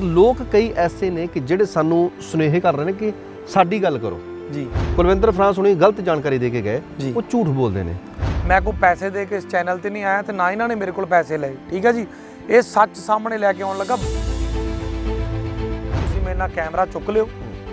ਲੋਕ ਕਈ ਐਸੇ ਨੇ ਕਿ ਜਿਹੜੇ ਸਾਨੂੰ ਸੁਨੇਹੇ ਕਰ ਰਹੇ ਨੇ ਕਿ ਸਾਡੀ ਗੱਲ ਕਰੋ। ਜੀ। ਕੁਲਵਿੰਦਰ ਫਰਾਂਸ ਹੁਣੀ ਗਲਤ ਜਾਣਕਾਰੀ ਦੇ ਕੇ ਗਏ। ਉਹ ਝੂਠ ਬੋਲਦੇ ਨੇ। ਮੈਂ ਕੋਈ ਪੈਸੇ ਦੇ ਕੇ ਇਸ ਚੈਨਲ ਤੇ ਨਹੀਂ ਆਇਆ ਤੇ ਨਾ ਇਹਨਾਂ ਨੇ ਮੇਰੇ ਕੋਲ ਪੈਸੇ ਲਏ। ਠੀਕ ਹੈ ਜੀ? ਇਹ ਸੱਚ ਸਾਹਮਣੇ ਲੈ ਕੇ ਆਉਣ ਲੱਗਾ। ਤੁਸੀਂ ਮੇਰੇ ਨਾਲ ਕੈਮਰਾ ਚੁੱਕ ਲਿਓ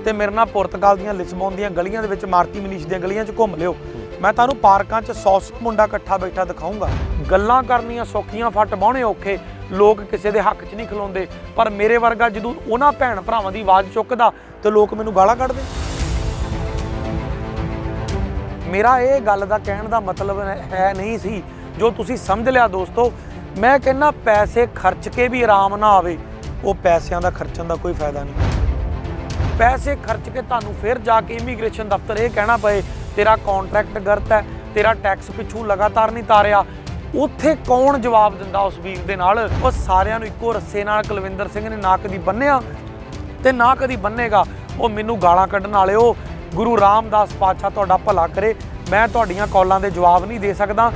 ਤੇ ਮੇਰੇ ਨਾਲ ਪੁਰਤਗਾਲ ਦੀਆਂ ਲਿਸਬਨ ਦੀਆਂ ਗਲੀਆਂ ਦੇ ਵਿੱਚ ਮਾਰਤੀ ਮਨੀਸ਼ ਦੀਆਂ ਗਲੀਆਂ 'ਚ ਘੁੰਮ ਲਿਓ। ਮੈਂ ਤੁਹਾਨੂੰ ਪਾਰਕਾਂ 'ਚ 100 ਮੁੰਡਾ ਇਕੱਠਾ ਬੈਠਾ ਦਿਖਾਉਂਗਾ ਗੱਲਾਂ ਕਰਨੀਆਂ ਸੌਖੀਆਂ, ਫੱਟ ਬਾਹਣੇ ਔਖੇ। ਲੋਕ ਕਿਸੇ ਦੇ ਹੱਕ 'ਚ ਨਹੀਂ ਖਲੋਂਦੇ। ਪਰ ਮੇਰੇ ਵਰਗਾ ਜਦੋਂ ਉਹਨਾਂ ਭੈਣ ਭਰਾਵਾਂ ਦੀ ਆਵਾਜ਼ ਚੁੱਕਦਾ, ਤੇ ਲੋਕ ਮੈਨੂੰ ਗਾਲਾਂ ਕੱਢਦੇ। ਮੇਰਾ ਇਹ ਗੱਲ ਦਾ ਕਹਿਣ ਦਾ ਮਤਲਬ ਹੈ ਨਹੀਂ ਸੀ। ਜੋ ਤੁਸੀਂ ਸਮਝ ਲਿਆ ਦੋਸਤੋ, ਮੈਂ ਕਹਿੰਨਾ ਪੈਸੇ ਖਰਚ ਕੇ ਵੀ ਆਰਾਮ ਨਾ ਆਵੇ, ਉਹ ਪੈਸਿਆਂ ਦਾ ਖਰਚਣ ਦਾ ਕੋਈ ਫਾਇਦਾ ਨਹੀਂ। ਪੈਸੇ ਖਰਚ ਕੇ ਤੁਹਾਨੂੰ ਫਿਰ ਜਾ ਕੇ ਇਮੀਗ੍ਰੇਸ਼ਨ ਦਫ਼ਤਰ ਇਹ ਕਹਿਣਾ ਪਏ ਤੇਰਾ ਕੰਟਰੈਕਟ ਗਲਤ ਹੈ, ਤੇਰਾ ਟੈਕਸ ਪਿੱਛੂ ਲਗਾਤਾਰ ਨਹੀਂ ਤਾਰਿਆ। ਉੱਥੇ ਕੌਣ ਜਵਾਬ ਦਿੰਦਾ ਉਸ ਵੀਰ ਦੇ ਨਾਲ? ਉਹ ਸਾਰਿਆਂ ਨੂੰ ਇੱਕੋ ਰੱਸੇ ਨਾਲ ਕੁਲਵਿੰਦਰ ਸਿੰਘ ਨੇ ਨਾ ਕਦੀ ਬੰਨਿਆ ਤੇ ਨਾ ਕਦੀ ਬੰਨੇਗਾ। ਉਹ ਮੈਨੂੰ ਗਾਲਾਂ ਕੱਢਣ ਵਾਲਿਓ, ਗੁਰੂ ਰਾਮਦਾਸ ਪਾਤਸ਼ਾਹ ਤੁਹਾਡਾ ਭਲਾ ਕਰੇ। ਮੈਂ ਤੁਹਾਡੀਆਂ ਕਾਲਾਂ ਦੇ ਜਵਾਬ ਨਹੀਂ ਦੇ ਸਕਦਾ।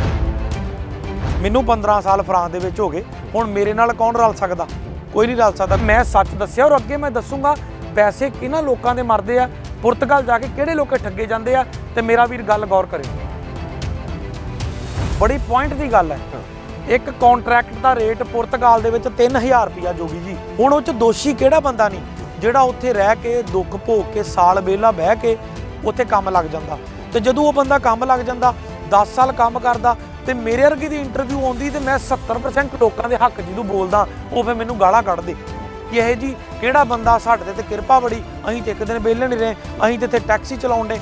ਮੈਨੂੰ 15 ਸਾਲ ਫਰਾਂਸ ਦੇ ਵਿੱਚ ਹੋ ਗਏ। ਹੁਣ ਮੇਰੇ ਨਾਲ ਕੌਣ ਰਲ ਸਕਦਾ? ਕੋਈ ਨਹੀਂ ਰਲ ਸਕਦਾ। ਮੈਂ ਸੱਚ ਦੱਸਿਆ ਔਰ ਅੱਗੇ ਮੈਂ ਦੱਸੂਗਾ। ਪੈਸੇ ਕਿਹਨਾਂ ਲੋਕਾਂ ਦੇ ਮਰਦੇ ਆ? ਪੁਰਤਗਾਲ ਜਾ ਕੇ ਕਿਹੜੇ ਲੋਕੇ ਠੱਗੇ ਜਾਂਦੇ ਆ? ਤੇ ਮੇਰਾ ਵੀਰ ਗੱਲ ਗੌਰ ਕਰਿਓ। ਬੜੀ ਪੁਆਇੰਟ ਦੀ ਗੱਲ ਹੈ। ਇੱਕ ਕੰਟਰੈਕਟ ਦਾ ਰੇਟ ਪੁਰਤਗਾਲ ਦੇ ਵਿੱਚ 3000 ਰੁਪਿਆ ਜੋਗੀ ਜੀ। ਹੁਣ ਉਹ ਚ ਦੋਸ਼ੀ ਕਿਹੜਾ ਬੰਦਾ ਨਹੀਂ ਜਿਹੜਾ ਉੱਥੇ ਰਹਿ ਕੇ ਦੁੱਖ ਭੋਗ ਕੇ ਸਾਲ ਵੇਲਾ ਬਹਿ ਕੇ ਉੱਥੇ ਕੰਮ ਲੱਗ ਜਾਂਦਾ। ਤੇ ਜਦੋਂ ਉਹ ਬੰਦਾ ਕੰਮ ਲੱਗ ਜਾਂਦਾ 10 ਸਾਲ ਕੰਮ ਕਰਦਾ ਤੇ ਮੇਰੇ ਵਰਗੀ ਦੀ ਇੰਟਰਵਿਊ ਆਉਂਦੀ ਤੇ ਮੈਂ 70% ਲੋਕਾਂ ਦੇ ਹੱਕ ਜਦੋਂ ਬੋਲਦਾ ਉਹ ਫੇ ਮੈਨੂੰ ਗਾਲਾਂ ਕੱਢਦੇ। ਕਿ ਇਹ ਜੀ ਕਿਹੜਾ ਬੰਦਾ ਸਾਡੇ ਤੇ ਤੇ ਕਿਰਪਾ ਬੜੀ ਅਸੀਂ ਤੇ ਇੱਕ ਦਿਨ ਵਿਹਲੇ ਨਹੀਂ ਰਹੇ ਅਸੀਂ ਤੇ ਇੱਥੇ ਟੈਕਸੀ ਚਲਾਉਂਦੇ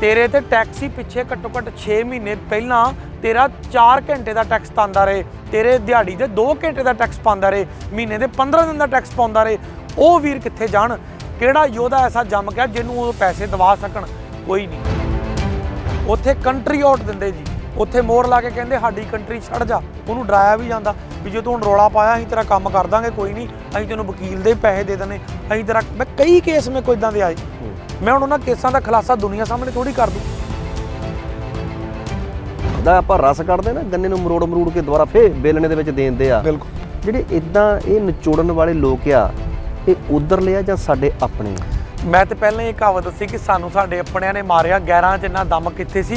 ਤੇਰੇ ਤੇ ਟੈਕਸੀ ਪਿੱਛੇ ਘੱਟੋ ਘੱਟ 6 ਮਹੀਨੇ ਪਹਿਲਾਂ ਤੇਰਾ 4 ਘੰਟੇ ਦਾ ਟੈਕਸ ਪਾਉਂਦਾ ਰਹੇ। ਤੇਰੇ ਦਿਹਾੜੀ ਦੇ 2 ਘੰਟੇ ਦਾ ਟੈਕਸ ਪਾਉਂਦਾ ਰਹੇ, ਮਹੀਨੇ ਦੇ 15 ਦਿਨ ਦਾ ਟੈਕਸ ਪਾਉਂਦਾ ਰਹੇ। ਉਹ ਵੀਰ ਕਿੱਥੇ ਜਾਣ? ਕਿਹੜਾ ਯੋਧਾ ਐਸਾ ਜੰਮ ਗਿਆ ਜਿਹਨੂੰ ਉਹ ਪੈਸੇ ਦਵਾ ਸਕਣ? ਕੋਈ ਨਹੀਂ। ਉੱਥੇ ਕੰਟਰੀ ਆਊਟ ਦਿੰਦੇ ਜੀ। ਉੱਥੇ ਮੋਹਰ ਲਾ ਕੇ ਕਹਿੰਦੇ, ਸਾਡੀ ਕੰਟਰੀ ਛੱਡ ਜਾ। ਉਹਨੂੰ ਡਰਾਇਆ ਵੀ ਜਾਂਦਾ। ਵੀ ਜੇ ਤੂੰ ਹੁਣ ਰੋਲਾ ਪਾਇਆ, ਅਸੀਂ ਤੇਰਾ ਕੰਮ ਕਰ ਦਾਂਗੇ, ਕੋਈ ਨਹੀਂ। ਅਸੀਂ ਤੈਨੂੰ ਵਕੀਲ ਦੇ ਪੈਸੇ ਦੇ ਦਨੇ ਅਸੀਂ ਤੇਰਾ ਮੈਂ ਕਈ ਕੇਸ ਮੇ ਕੋਈ ਇਦਾਂ ਦੇ ਆਏ। ਮੈਂ ਹੁਣ ਉਹਨਾਂ ਕੇਸਾਂ ਦਾ ਖੁਲਾਸਾ ਦੁਨੀਆ ਸਾਹਮਣੇ ਥੋੜੀ ਕਰ ਦੂੰ। ਦਾ ਆਪਾਂ ਰਸ ਕੱਢਦੇ ਨਾ ਗੰਨੇ ਨੂੰ ਮਰੋੜ ਮਰੋੜ ਕੇ ਦੁਬਾਰਾ ਫੇਰ ਬੇਲਣੇ ਦੇ ਵਿੱਚ ਦੇ ਦਿੰਦੇ ਆ। ਬਿਲਕੁਲ। ਜਿਹੜੇ ਇਦਾਂ ਇਹ ਨਿਚੋੜਨ ਵਾਲੇ ਲੋਕ ਆ ਇਹ ਉਧਰ ਲਿਆ ਜਾਂ ਸਾਡੇ ਆਪਣੇ? ਮੈਂ ਤੇ ਪਹਿਲਾਂ ਇਹ ਕਹਾਵਤ ਦੱਸੀ ਕਿ ਸਾਨੂੰ ਸਾਡੇ ਆਪਣਿਆਂ ਨੇ ਮਾਰਿਆ ਗੈਰਾਂ 'ਚ ਇੰਨਾ ਦਮ ਕਿੱਥੇ ਸੀ?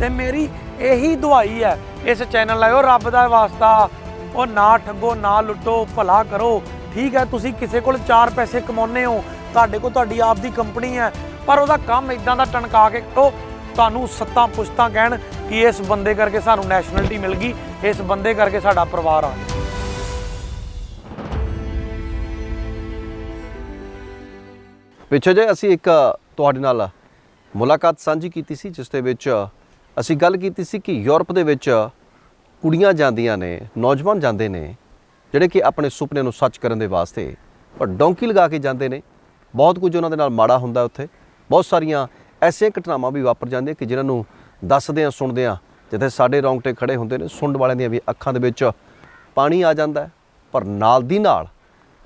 ਤੇ ਮੇਰੀ ਇਹੀ ਦੁਆਈ ਹੈ ਇਸ ਚੈਨਲ ਲਾਇਓ ਰੱਬ ਦਾ ਵਾਸਤਾ। ਉਹ ਨਾ ਠੱਗੋ ਨਾ ਲੁੱਟੋ ਭਲਾ ਕਰੋ। ਠੀਕ ਹੈ ਤੁਸੀਂ ਕਿਸੇ ਕੋਲ 4 ਪੈਸੇ ਕਮਾਉਨੇ ਹੋ ਤੁਹਾਡੇ ਕੋਲ ਤੁਹਾਡੀ ਆਪ ਦੀ ਕੰਪਨੀ ਹੈ, ਪਰ ਉਹਦਾ ਕੰਮ ਇਦਾਂ ਦਾ ਟਣਕਾ ਕੇ ਕਰੋ ਤੁਹਾਨੂੰ ਸੱਤਾਂ ਪੁਸ਼ਤਾਂ ਕਹਿਣ ਕਿ ਇਸ ਬੰਦੇ ਕਰਕੇ ਸਾਨੂੰ ਨੈਸ਼ਨੈਲਿਟੀ ਮਿਲ ਗਈ, ਇਸ ਬੰਦੇ ਕਰਕੇ ਸਾਡਾ ਪਰਿਵਾਰ ਆ ਪਿੱਛੇ ਜੇ ਅਸੀਂ ਇੱਕ, ਤੁਹਾਡੇ ਨਾਲ ਮੁਲਾਕਾਤ ਸਾਂਝੀ ਕੀਤੀ ਸੀ, ਜਿਸ ਦੇ ਵਿੱਚ ਅਸੀਂ ਗੱਲ ਕੀਤੀ ਸੀ ਕਿ ਯੂਰਪ ਦੇ ਵਿੱਚ ਕੁੜੀਆਂ ਜਾਂਦੀਆਂ ਨੇ, ਨੌਜਵਾਨ ਜਾਂਦੇ ਨੇ, ਜਿਹੜੇ ਕਿ ਆਪਣੇ ਸੁਪਨੇ ਨੂੰ ਸੱਚ ਕਰਨ ਦੇ ਵਾਸਤੇ, ਪਰ ਡੌਂਕੀ ਲਗਾ ਕੇ ਜਾਂਦੇ ਨੇ। ਬਹੁਤ ਕੁਝ ਉਹਨਾਂ ਦੇ ਨਾਲ ਮਾੜਾ ਹੁੰਦਾ ਉੱਥੇ। ਬਹੁਤ ਸਾਰੀਆਂ ਐਸੀਆਂ ਘਟਨਾਵਾਂ ਵੀ ਵਾਪਰ ਜਾਂਦੀਆਂ ਕਿ ਜਿਨ੍ਹਾਂ ਨੂੰ ਦੱਸਦੇ ਆ, ਸੁਣਦੇ ਆ। ਜਿੱਥੇ ਸਾਡੇ ਰੌਂਗਟੇ ਖੜੇ ਹੁੰਦੇ ਨੇ ਸੁਣਨ ਵਾਲਿਆਂ ਦੀਆਂ ਵੀ ਅੱਖਾਂ ਦੇ ਵਿੱਚ ਪਾਣੀ ਆ ਜਾਂਦਾ ਪਰ ਨਾਲ ਦੀ ਨਾਲ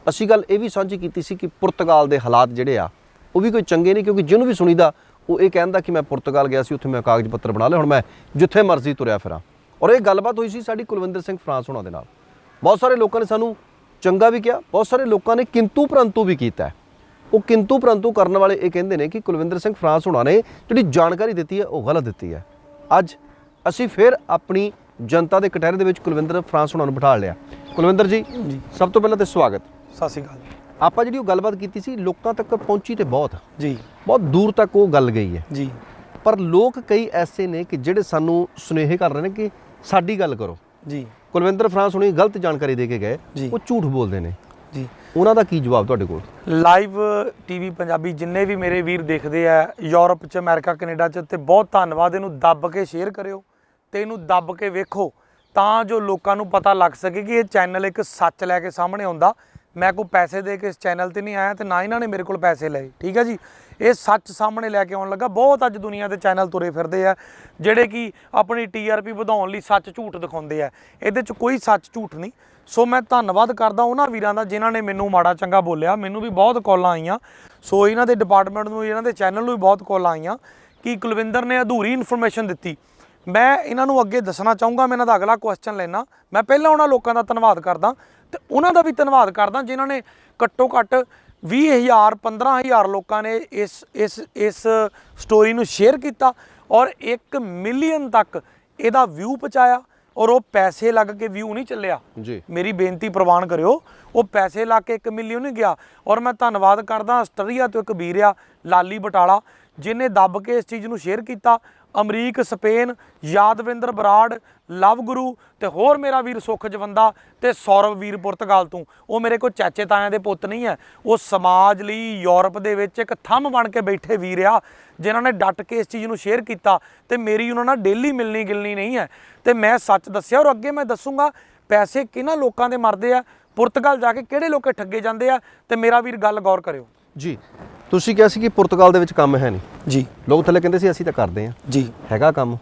ਅਸੀਂ ਗੱਲ ਇਹ ਵੀ ਸਾਂਝੀ ਕੀਤੀ ਸੀ ਕਿ ਪੁਰਤਗਾਲ ਦੇ ਹਾਲਾਤ ਜਿਹੜੇ ਆ, ਉਹ ਵੀ ਕੋਈ ਚੰਗੇ ਨਹੀਂ, ਕਿਉਂਕਿ ਜਿਹਨੂੰ ਵੀ ਸੁਣੀਦਾ, ਉਹ ਇਹ ਕਹਿੰਦਾ ਕਿ ਮੈਂ ਪੁਰਤਗਾਲ ਗਿਆ ਸੀ, ਉੱਥੇ ਮੈਂ ਕਾਗਜ਼ ਪੱਤਰ ਬਣਾ ਲਿਆ, ਹੁਣ ਮੈਂ ਜਿੱਥੇ ਮਰਜ਼ੀ ਤੁਰਿਆ ਫਿਰਾਂ। ਔਰ ਇਹ ਗੱਲਬਾਤ ਹੋਈ ਸੀ ਸਾਡੀ ਕੁਲਵਿੰਦਰ ਸਿੰਘ ਫਰਾਂਸ ਹੋਣਾ ਦੇ ਨਾਲ। ਬਹੁਤ ਸਾਰੇ ਲੋਕਾਂ ਨੇ ਸਾਨੂੰ ਚੰਗਾ ਵੀ ਕਿਹਾ, ਬਹੁਤ ਸਾਰੇ ਲੋਕਾਂ ਨੇ ਕਿੰਤੂ ਪਰੰਤੂ ਵੀ ਕੀਤਾ ਉਹ ਕਿੰਤੂ ਪਰੰਤੂ ਕਰਨ ਵਾਲੇ ਇਹ ਕਹਿੰਦੇ ਨੇ ਕਿ ਕੁਲਵਿੰਦਰ ਸਿੰਘ ਫਰਾਂਸ ਹੋਣਾ ਨੇ ਜਿਹੜੀ ਜਾਣਕਾਰੀ ਦਿੱਤੀ ਹੈ ਉਹ ਗਲਤ ਦਿੱਤੀ ਹੈ। ਅੱਜ ਅਸੀਂ ਫਿਰ ਆਪਣੀ ਜਨਤਾ ਦੇ ਕਟਹਿਰੇ ਦੇ ਵਿੱਚ ਕੁਲਵਿੰਦਰ ਫਰਾਂਸ ਹੋਣਾ ਨੂੰ ਬਿਠਾ ਲਿਆ। ਕੁਲਵਿੰਦਰ ਜੀ ਸਭ ਤੋਂ ਪਹਿਲਾਂ ਤੇ ਸਵਾਗਤ। ਸਤਿ ਸ਼੍ਰੀ ਅਕਾਲ ਆਪਾਂ ਜਿਹੜੀ ਉਹ ਗੱਲਬਾਤ ਕੀਤੀ ਸੀ ਲੋਕਾਂ ਤੱਕ ਪਹੁੰਚੀ ਤੇ ਬਹੁਤ। ਜੀ। ਬਹੁਤ ਦੂਰ ਤੱਕ ਉਹ ਗੱਲ ਗਈ ਹੈ। ਜੀ। ਪਰ ਲੋਕ ਕਈ ਐਸੇ ਨੇ ਕਿ ਜਿਹੜੇ ਸਾਨੂੰ ਸੁਨੇਹੇ ਕਰ ਰਹੇ ਨੇ ਕਿ ਸਾਡੀ ਗੱਲ ਕਰੋ। ਜੀ। ਕੁਲਵਿੰਦਰ ਫਰਾਂਸ ਹੁਣੀ ਗਲਤ ਜਾਣਕਾਰੀ ਦੇ ਕੇ ਗਏ। ਉਹ ਝੂਠ ਬੋਲਦੇ ਨੇ। ਜੀ। ਉਹਨਾਂ ਦਾ ਕੀ ਜਵਾਬ ਤੁਹਾਡੇ ਕੋਲ? ਲਾਈਵ ਟੀਵੀ ਪੰਜਾਬੀ ਜਿੰਨੇ ਵੀ ਮੇਰੇ ਵੀਰ ਦੇਖਦੇ ਆ, ਯੂਰਪ ਚ, ਅਮਰੀਕਾ, ਕੈਨੇਡਾ ਚ, ਤੇ ਬਹੁਤ ਧੰਨਵਾਦ, ਇਹਨੂੰ ਦੱਬ ਕੇ ਸ਼ੇਅਰ ਕਰਿਓ ਤੇ ਇਹਨੂੰ ਦੱਬ ਕੇ ਵੇਖੋ ਤਾਂ ਜੋ ਲੋਕਾਂ ਨੂੰ ਪਤਾ ਲੱਗ ਸਕੇ ਕਿ ਇਹ ਚੈਨਲ ਇੱਕ ਸੱਚ ਲੈ ਕੇ ਸਾਹਮਣੇ ਆਉਂਦਾ। ਮੈਂ ਕੋਈ ਪੈਸੇ ਦੇ ਕੇ ਇਸ ਚੈਨਲ ਤੇ ਨਹੀਂ ਆਇਆ ਤੇ ਨਾ ਇਹਨਾਂ ਨੇ ਮੇਰੇ ਕੋਲ ਪੈਸੇ ਲਏ, ਠੀਕ ਹੈ ਜੀ? ਇਹ ਸੱਚ ਸਾਹਮਣੇ ਲੈ ਕੇ ਆਉਣ ਲੱਗਾ। ਬਹੁਤ ਅੱਜ ਦੁਨੀਆ ਦੇ ਚੈਨਲ ਤੁਰੇ ਫਿਰਦੇ ਆ, ਜਿਹੜੇ ਕਿ ਆਪਣੀ ਟੀਆਰਪੀ ਵਧਾਉਣ ਲਈ ਸੱਚ ਝੂਠ ਦਿਖਾਉਂਦੇ ਆ। ਇਹਦੇ ਚ ਕੋਈ ਸੱਚ ਝੂਠ ਨਹੀਂ। ਸੋ ਮੈਂ ਧੰਨਵਾਦ ਕਰਦਾ ਉਹਨਾਂ ਵੀਰਾਂ ਦਾ ਜਿਨ੍ਹਾਂ ਨੇ ਮੈਨੂੰ ਮਾੜਾ ਚੰਗਾ ਬੋਲਿਆ। ਮੈਨੂੰ ਵੀ ਬਹੁਤ ਕਾਲਾਂ ਆਈਆਂ। ਸੋ ਇਹਨਾਂ ਦੇ ਡਿਪਾਰਟਮੈਂਟ ਨੂੰ, ਇਹਨਾਂ ਦੇ ਚੈਨਲ ਨੂੰ ਵੀ ਬਹੁਤ ਕਾਲਾਂ ਆਈਆਂ ਕਿ ਕੁਲਵਿੰਦਰ ਨੇ ਅਧੂਰੀ ਇਨਫੋਰਮੇਸ਼ਨ ਦਿੱਤੀ। ਮੈਂ ਇਹਨਾਂ ਨੂੰ ਅੱਗੇ ਦੱਸਣਾ ਚਾਹੂੰਗਾ, ਮੈਂ ਇਹਨਾਂ ਦਾ ਅਗਲਾ ਕੁਐਸਚਨ ਲੈਣਾ ਮੈਂ ਪਹਿਲਾਂ ਉਹਨਾਂ ਲੋਕਾਂ ਦਾ ਧੰਨਵਾਦ ਕਰਦਾ ਤੇ ਉਹਨਾਂ ਦਾ ਵੀ ਧੰਨਵਾਦ ਕਰਦਾ ਜਿਨ੍ਹਾਂ ਨੇ ਘੱਟੋ ਘੱਟ 20000 15000 ਲੋਕਾਂ ਨੇ ਇਸ ਇਸ ਇਸ ਸਟੋਰੀ ਨੂੰ ਸ਼ੇਅਰ ਕੀਤਾ ਔਰ 1 ਮਿਲੀਅਨ ਤੱਕ ਇਹਦਾ ਵਿਊ ਪਹੁੰਚਾਇਆ। ਔਰ ਉਹ ਪੈਸੇ ਲੱਗ ਕੇ ਵਿਊ ਨਹੀਂ ਚੱਲਿਆ। ਜੀ। ਮੇਰੀ ਬੇਨਤੀ ਪ੍ਰਵਾਨ ਕਰਿਓ ਉਹ ਪੈਸੇ ਲਾ ਕੇ 1 ਮਿਲੀਅਨ ਨਹੀਂ ਗਿਆ। ਔਰ ਮੈਂ ਧੰਨਵਾਦ ਕਰਦਾ ਆਸਟਰੀਆ ਤੋਂ ਇੱਕ ਵੀਰ ਆ ਲਾਲੀ ਬਟਾਲਾ ਜਿਨੇ ਦੱਬ ਕੇ ਇਸ ਚੀਜ਼ ਨੂੰ ਸ਼ੇਅਰ ਕੀਤਾ। ਅਮਰੀਕ, ਸਪੇਨ, ਯਾਦਵਿੰਦਰ ਬਰਾੜ, ਲਵ ਗੁਰੂ ਤੇ ਹੋਰ ਮੇਰਾ ਵੀਰ ਸੁਖ ਜਵੰਦਾ ਤੇ ਸੌਰਵ ਵੀਰ ਪੁਰਤਗਾਲ ਤੋਂ। ਉਹ ਮੇਰੇ ਕੋਲ ਚਾਚੇ ਤਾਇਆਂ ਦੇ ਪੁੱਤ ਨਹੀਂ ਹੈ। ਉਹ ਸਮਾਜ ਲਈ ਯੂਰਪ ਦੇ ਵਿੱਚ ਇੱਕ ਥੰਮ ਬਣ ਕੇ ਬੈਠੇ ਵੀਰ ਆ, ਜਿਨ੍ਹਾਂ ਨੇ ਡਟ ਕੇ ਇਸ ਚੀਜ਼ ਨੂੰ ਸ਼ੇਅਰ ਕੀਤਾ ਤੇ ਮੇਰੀ ਉਹਨਾਂ ਨਾਲ ਡੇਲੀ ਮਿਲਣੀ ਗਿਲਣੀ ਨਹੀਂ ਹੈ। ਤੇ ਮੈਂ ਸੱਚ ਦੱਸਿਆ ਔਰ ਅੱਗੇ ਮੈਂ ਦੱਸੂਗਾ, ਪੈਸੇ ਕਿਹਨਾਂ ਲੋਕਾਂ ਦੇ ਮਰਦੇ ਆ, ਪੁਰਤਗਾਲ ਜਾ ਕੇ ਕਿਹੜੇ ਲੋਕੇ ਠੱਗੇ ਜਾਂਦੇ ਆ, ਤੇ ਮੇਰਾ ਵੀਰ ਗੱਲ ਗੌਰ ਕਰਿਓ। ਜੀ ਤੁਸੀਂ ਕਿਹਾ ਸੀ ਕਿ ਪੁਰਤਗਾਲ ਦੇ ਵਿੱਚ ਕੰਮ ਹੈ ਨਹੀਂ। ਜੀ। ਲੋਕ ਥੱਲੇ ਕਹਿੰਦੇ ਸੀ ਅਸੀਂ ਤਾਂ ਕਰਦੇ ਹਾਂ। ਜੀ। ਹੈਗਾ ਕੰਮ।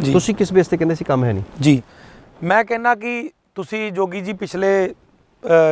ਜੀ। ਤੁਸੀਂ ਕਿਸ ਬੇਸ ਤੇ ਕਹਿੰਦੇ ਸੀ ਕੰਮ ਹੈ ਨਹੀਂ? ਜੀ। ਮੈਂ ਕਹਿੰਨਾ ਕਿ ਤੁਸੀਂ ਜੋਗੀ ਜੀ ਪਿਛਲੇ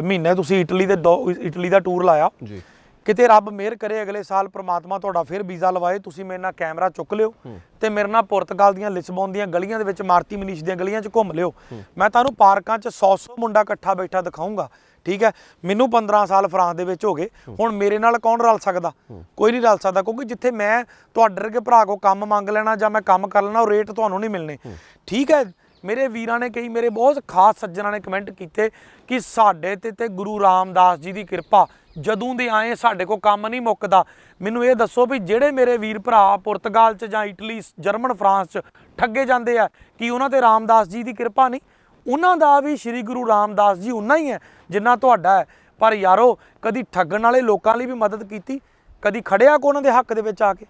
ਮਹੀਨੇ ਤੁਸੀਂ ਇਟਲੀ ਦੇ ਦੋ- ਇਟਲੀ ਦਾ ਟੂਰ ਲਾਇਆ। ਜੀ। ਕਿਤੇ ਰੱਬ ਮਿਹਰ ਕਰੇ ਅਗਲੇ ਸਾਲ ਪ੍ਰਮਾਤਮਾ ਤੁਹਾਡਾ ਫਿਰ ਵੀਜ਼ਾ ਲਵਾਏ। ਤੁਸੀਂ ਮੇਰੇ ਨਾਲ ਕੈਮਰਾ ਚੁੱਕ ਲਿਓ ਤੇ ਮੇਰੇ ਨਾਲ ਪੁਰਤਗਾਲ ਦੀਆਂ ਲਿਸਬਨ ਦੀਆਂ ਗਲੀਆਂ ਦੇ ਵਿੱਚ ਮਾਰਤੀ ਮਨੀਸ਼ ਦੀਆਂ ਗਲੀਆਂ 'ਚ ਘੁੰਮ ਲਿਓ। ਮੈਂ ਤੁਹਾਨੂੰ ਪਾਰਕਾਂ 'ਚ 100-100 ਮੁੰਡਾ ਇਕੱਠਾ ਬੈਠਾ ਦਿਖਾਉਂਗਾ ਠੀਕ ਹੈ? ਮੈਨੂੰ 15 ਸਾਲ ਫਰਾਂਸ ਦੇ ਵਿੱਚ ਹੋ ਗਏ। ਹੁਣ ਮੇਰੇ ਨਾਲ ਕੌਣ ਰਲ ਸਕਦਾ? ਕੋਈ ਨਹੀਂ ਰਲ ਸਕਦਾ ਕਿਉਂਕਿ ਜਿੱਥੇ ਮੈਂ ਤੁਹਾਡੇ ਵਰਗੇ ਭਰਾ ਕੋ ਕੰਮ ਮੰਗ ਲੈਣਾ ਜਾਂ ਮੈਂ ਕੰਮ ਕਰ ਲੈਣਾ ਉਹ ਰੇਟ ਤੁਹਾਨੂੰ ਨਹੀਂ ਮਿਲਣੇ। ਠੀਕ ਹੈ? ਮੇਰੇ ਵੀਰਾਂ ਨੇ ਕਈ ਮੇਰੇ ਬਹੁਤ ਖਾਸ ਸੱਜਣਾਂ ਨੇ ਕਮੈਂਟ ਕੀਤੇ ਕਿ ਸਾਡੇ ਤੇ ਤੇ ਗੁਰੂ ਰਾਮਦਾਸ ਜੀ ਦੀ ਕਿਰਪਾ ਜਦੋਂ ਦੇ ਆਏ ਸਾਡੇ ਕੋ ਕੰਮ ਨਹੀਂ ਮੁੱਕਦਾ। ਮੈਨੂੰ ਇਹ ਦੱਸੋ ਵੀ ਜਿਹੜੇ ਮੇਰੇ ਵੀਰ ਭਰਾ ਪੁਰਤਗਾਲ 'ਚ ਜਾਂ ਇਟਲੀ ਜਰਮਨ ਫਰਾਂਸ 'ਚ ਠੱਗੇ ਜਾਂਦੇ ਆ ਕੀ ਉਹਨਾਂ ਤੇ ਰਾਮਦਾਸ ਜੀ ਦੀ ਕਿਰਪਾ ਨਹੀਂ? ਉਹਨਾਂ ਦਾ ਵੀ ਸ੍ਰੀ ਗੁਰੂ ਰਾਮਦਾਸ ਜੀ ਉਨਾ ਹੀ ਹੈ ਜਿੰਨਾ ਤੁਹਾਡਾ ਹੈ। ਪਰ ਯਾਰੋ ਕਦੀ ਠੱਗਣ ਵਾਲੇ ਲੋਕਾਂ ਲਈ ਵੀ ਮਦਦ ਕੀਤੀ ਕਦੀ ਖੜਿਆ ਕੋ ਉਹਨਾਂ ਦੇ ਹੱਕ ਦੇ ਵਿੱਚ ਆ ਕੇ?